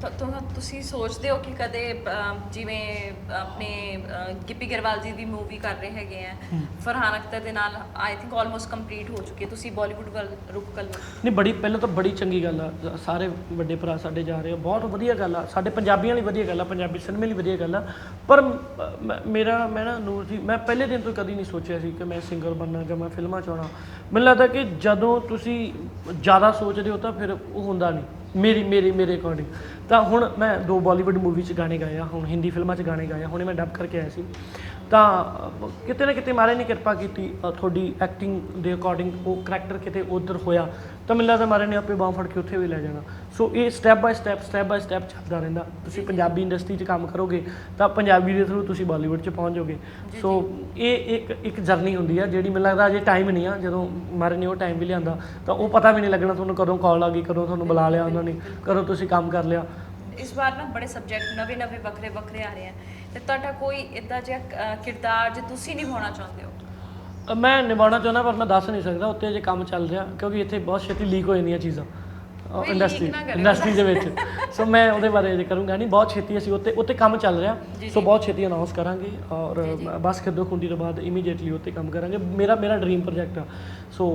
Speaker 1: ਤੁ- ਤੁ- ਤੁਸੀਂ ਸੋਚਦੇ ਹੋ ਕਿ ਕਦੇ ਅਮ, ਜਿਵੇਂ ਆਪਣੇ ਅ, ਗਿੱਪੀ ਗਰੇਵਾਲ ਜੀ ਦੀ ਮੂਵੀ ਕਰ ਰਹੇ ਹੈਗੇ ਆ ਫਰਹਾਨ ਅਖਤਰ ਦੇ ਨਾਲ ਆਈ ਥਿੰਕ ਆਲਮੋਸਟ ਕੰਪਲੀਟ ਹੋ ਚੁੱਕੀ ਹੈ। ਤੁਸੀਂ ਬਾਲੀਵੁੱਡ ਵੱਲ ਰੁਕ ਕਰ ਲਓ
Speaker 2: ਨਹੀਂ ਬੜੀ ਪਹਿਲਾਂ ਤਾਂ ਬੜੀ ਚੰਗੀ ਗੱਲ ਆ। ਸਾਰੇ ਵੱਡੇ ਭਰਾ ਸਾਡੇ ਜਾ ਰਹੇ ਆ। ਬਹੁਤ ਵਧੀਆ ਗੱਲ ਆ। ਸਾਡੇ ਪੰਜਾਬੀਆਂ ਲਈ ਵਧੀਆ ਗੱਲ ਆ ਪੰਜਾਬੀ ਸਿਨੇਮੇ ਲਈ ਵਧੀਆ ਗੱਲ ਆ। ਪਰ ਮ- ਮ- ਮੇਰਾ ਮੈਂ ਨਾ ਨੂਰ ਜੀ ਮੈਂ ਪਹਿਲੇ ਦਿਨ ਤੋਂ ਕਦੀ ਨਹੀਂ ਸੋਚਿਆ ਸੀ ਕਿ ਮੈਂ ਸਿੰਗਰ ਬਣਨਾ ਜਾਂ ਮੈਂ ਫਿਲਮਾਂ 'ਚ ਆਉਣਾ। ਮੈਨੂੰ ਲੱਗਦਾ ਕਿ ਜਦੋਂ ਤੁਸੀਂ ਜ਼ਿਆਦਾ ਸੋਚਦੇ ਹੋ ਤਾਂ ਫਿਰ ਉਹ ਹੁੰਦਾ ਨਹੀਂ। ਮੇਰੀ ਮੇਰੀ, ਮੇਰੇ ਅਕੋਰਡਿੰਗ ਤਾਂ ਹੁਣ ਮੈਂ ਦੋ ਬਾਲੀਵੁੱਡ ਮੂਵੀ 'ਚ ਗਾਣੇ ਗਾਏ ਆ, ਹੁਣ ਹਿੰਦੀ ਫਿਲਮਾਂ 'ਚ ਗਾਣੇ ਗਾਏ ਆ, ਹੁਣੇ ਮੈਂ ਡੱਬ ਕਰਕੇ ਆਇਆ ਸੀ। ਤਾਂ ਕਿਤੇ ਨਾ ਕਿਤੇ ਮਾਰੇ ਨੇ ਕਿਰਪਾ ਕੀਤੀ ਤੁਹਾਡੀ ਐਕਟਿੰਗ ਦੇ ਅਕੋਰਡਿੰਗ ਉਹ ਕਰੈਕਟਰ ਕਿਤੇ ਉਧਰ ਹੋਇਆ ਤਾਂ ਮੈਨੂੰ ਲੱਗਦਾ ਮਾਰੇ ਨੇ ਆਪੇ ਬਾਂਹ ਫੜ ਕੇ ਉੱਥੇ ਵੀ ਲੈ ਜਾਣਾ। ਸੋ ਇਹ step by step step by step ਚੱਲਦਾ ਰਹਿੰਦਾ। ਤੁਸੀਂ ਪੰਜਾਬੀ ਇੰਡਸਟਰੀ 'ਚ ਕੰਮ ਕਰੋਗੇ ਤਾਂ ਪੰਜਾਬੀ ਦੇ ਥਰੂ ਤੁਸੀਂ ਬਾਲੀਵੁੱਡ 'ਚ ਪਹੁੰਚ ਜਾਓਗੇ। ਸੋ ਇਹ ਇੱਕ ਇੱਕ ਜਰਨੀ ਹੁੰਦੀ ਆ ਜਿਹੜੀ ਮੈਨੂੰ ਲੱਗਦਾ ਅਜੇ ਟਾਈਮ ਨਹੀਂ ਆ ਜਦੋਂ ਮਾਰੇ ਨੇ ਉਹ ਟਾਈਮ ਵੀ ਲਿਆਂਦਾ ਤਾਂ ਉਹ ਪਤਾ ਵੀ ਨਹੀਂ ਲੱਗਣਾ ਤੁਹਾਨੂੰ ਕਦੋਂ ਕਾਲ ਆ ਗਈ ਕਦੋਂ ਤੁਹਾਨੂੰ ਬੁਲਾ ਲਿਆ ਉਹਨਾਂ ਨੇ ਕਦੋਂ ਤੁਸੀਂ ਕੰਮ ਕਰ ਲਿਆ।
Speaker 1: ਇਸ ਵਾਰ ਨਾ ਬੜੇ ਸਬਜੈਕਟ ਨਵੇਂ ਨਵੇਂ ਵੱਖਰੇ ਵੱਖਰੇ ਆ ਰਹੇ ਆ ਤੇ ਤੁਹਾਡਾ ਕੋਈ ਇਦਾਂ ਜਿਹਾ ਕਿਰਦਾਰ ਜੇ ਤੁਸੀਂ ਨਿਭਾਉਣਾ ਚਾਹੁੰਦੇ ਹੋ
Speaker 2: ਮੈਂ ਨਿਭਾਉਣਾ ਚਾਹੁੰਦਾ ਪਰ ਮੈਂ ਦੱਸ ਨਹੀਂ ਸਕਦਾ ਉੱਤੇ ਜੇ ਕੰਮ ਚੱਲ ਰਿਹਾ, ਕਿਉਂਕਿ ਇੱਥੇ ਬਹੁਤ ਛੇਤੀ ਲੀਕ ਹੋ ਜਾਂਦੀਆਂ ਚੀਜ਼ਾਂ। ਇੰਡਸਟਰੀ। ਇੰਡਸਟਰੀ ਦੇ ਵਿੱਚ। ਸੋ ਮੈਂ ਉਹਦੇ ਬਾਰੇ ਜੇ ਕਰੂੰਗਾ ਨਹੀਂ। ਬਹੁਤ ਛੇਤੀ ਅਸੀਂ ਉੱਤੇ ਉੱਤੇ ਕੰਮ ਚੱਲ ਰਿਹਾ। ਸੋ ਬਹੁਤ ਛੇਤੀ ਅਨਾਉਂਸ ਕਰਾਂਗੇ ਔਰ ਬਸ ਖਿੱਦੋ ਖੁੰਡੀ ਤੋਂ ਬਾਅਦ ਇਮੀਡੀਏਟਲੀ ਉੱਤੇ ਕੰਮ ਕਰਾਂਗੇ। ਮੇਰਾ ਮੇਰਾ ਡ੍ਰੀਮ ਪ੍ਰੋਜੈਕਟ ਆ। So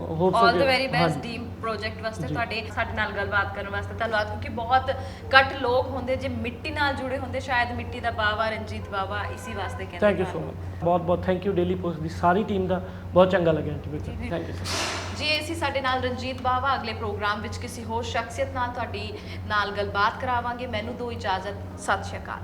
Speaker 2: hope so
Speaker 1: all the very best team project ਵਾਸਤੇ ਤੁਹਾਡੇ ਸਾਡੇ ਨਾਲ ਗੱਲਬਾਤ ਕਰਨ ਵਾਸਤੇ ਧੰਨਵਾਦ। ਕਿਉਂਕਿ ਬਹੁਤ ਘੱਟ ਲੋਕ ਹੁੰਦੇ ਜੇ ਮਿੱਟੀ ਨਾਲ ਜੁੜੇ ਹੁੰਦੇ ਸ਼ਾਇਦ ਮਿੱਟੀ ਦਾ ਬਾਵਾ ਰਣਜੀਤ ਬਾਵਾ ਇਸੇ ਵਾਸਤੇ ਕਹਿੰਦੇ
Speaker 2: ਥੈਂਕ ਯੂ ਸੋ ਮਚ ਬਹੁਤ ਬਹੁਤ ਥੈਂਕ ਯੂ ਡੇਲੀ ਪੋਸਟ ਦੀ ਸਾਰੀ ਟੀਮ ਦਾ। ਬਹੁਤ ਚੰਗਾ ਲੱਗਿਆ ਇੰਟਰਵਿਊ ਥੈਂਕ ਯੂ
Speaker 1: ਜੀ ਅਸੀਂ ਸਾਡੇ ਨਾਲ ਰਣਜੀਤ ਬਾਵਾ। ਅਗਲੇ ਪ੍ਰੋਗਰਾਮ ਵਿੱਚ ਕਿਸੇ ਹੋਰ ਸ਼ਖਸੀਅਤ ਨਾਲ ਤੁਹਾਡੀ ਨਾਲ ਗੱਲਬਾਤ ਕਰਾਵਾਂਗੇ। ਮੈਨੂੰ ਦੋ ਇਜਾਜ਼ਤ। ਸਤਿ ਸ਼੍ਰੀ ਅਕਾਲ।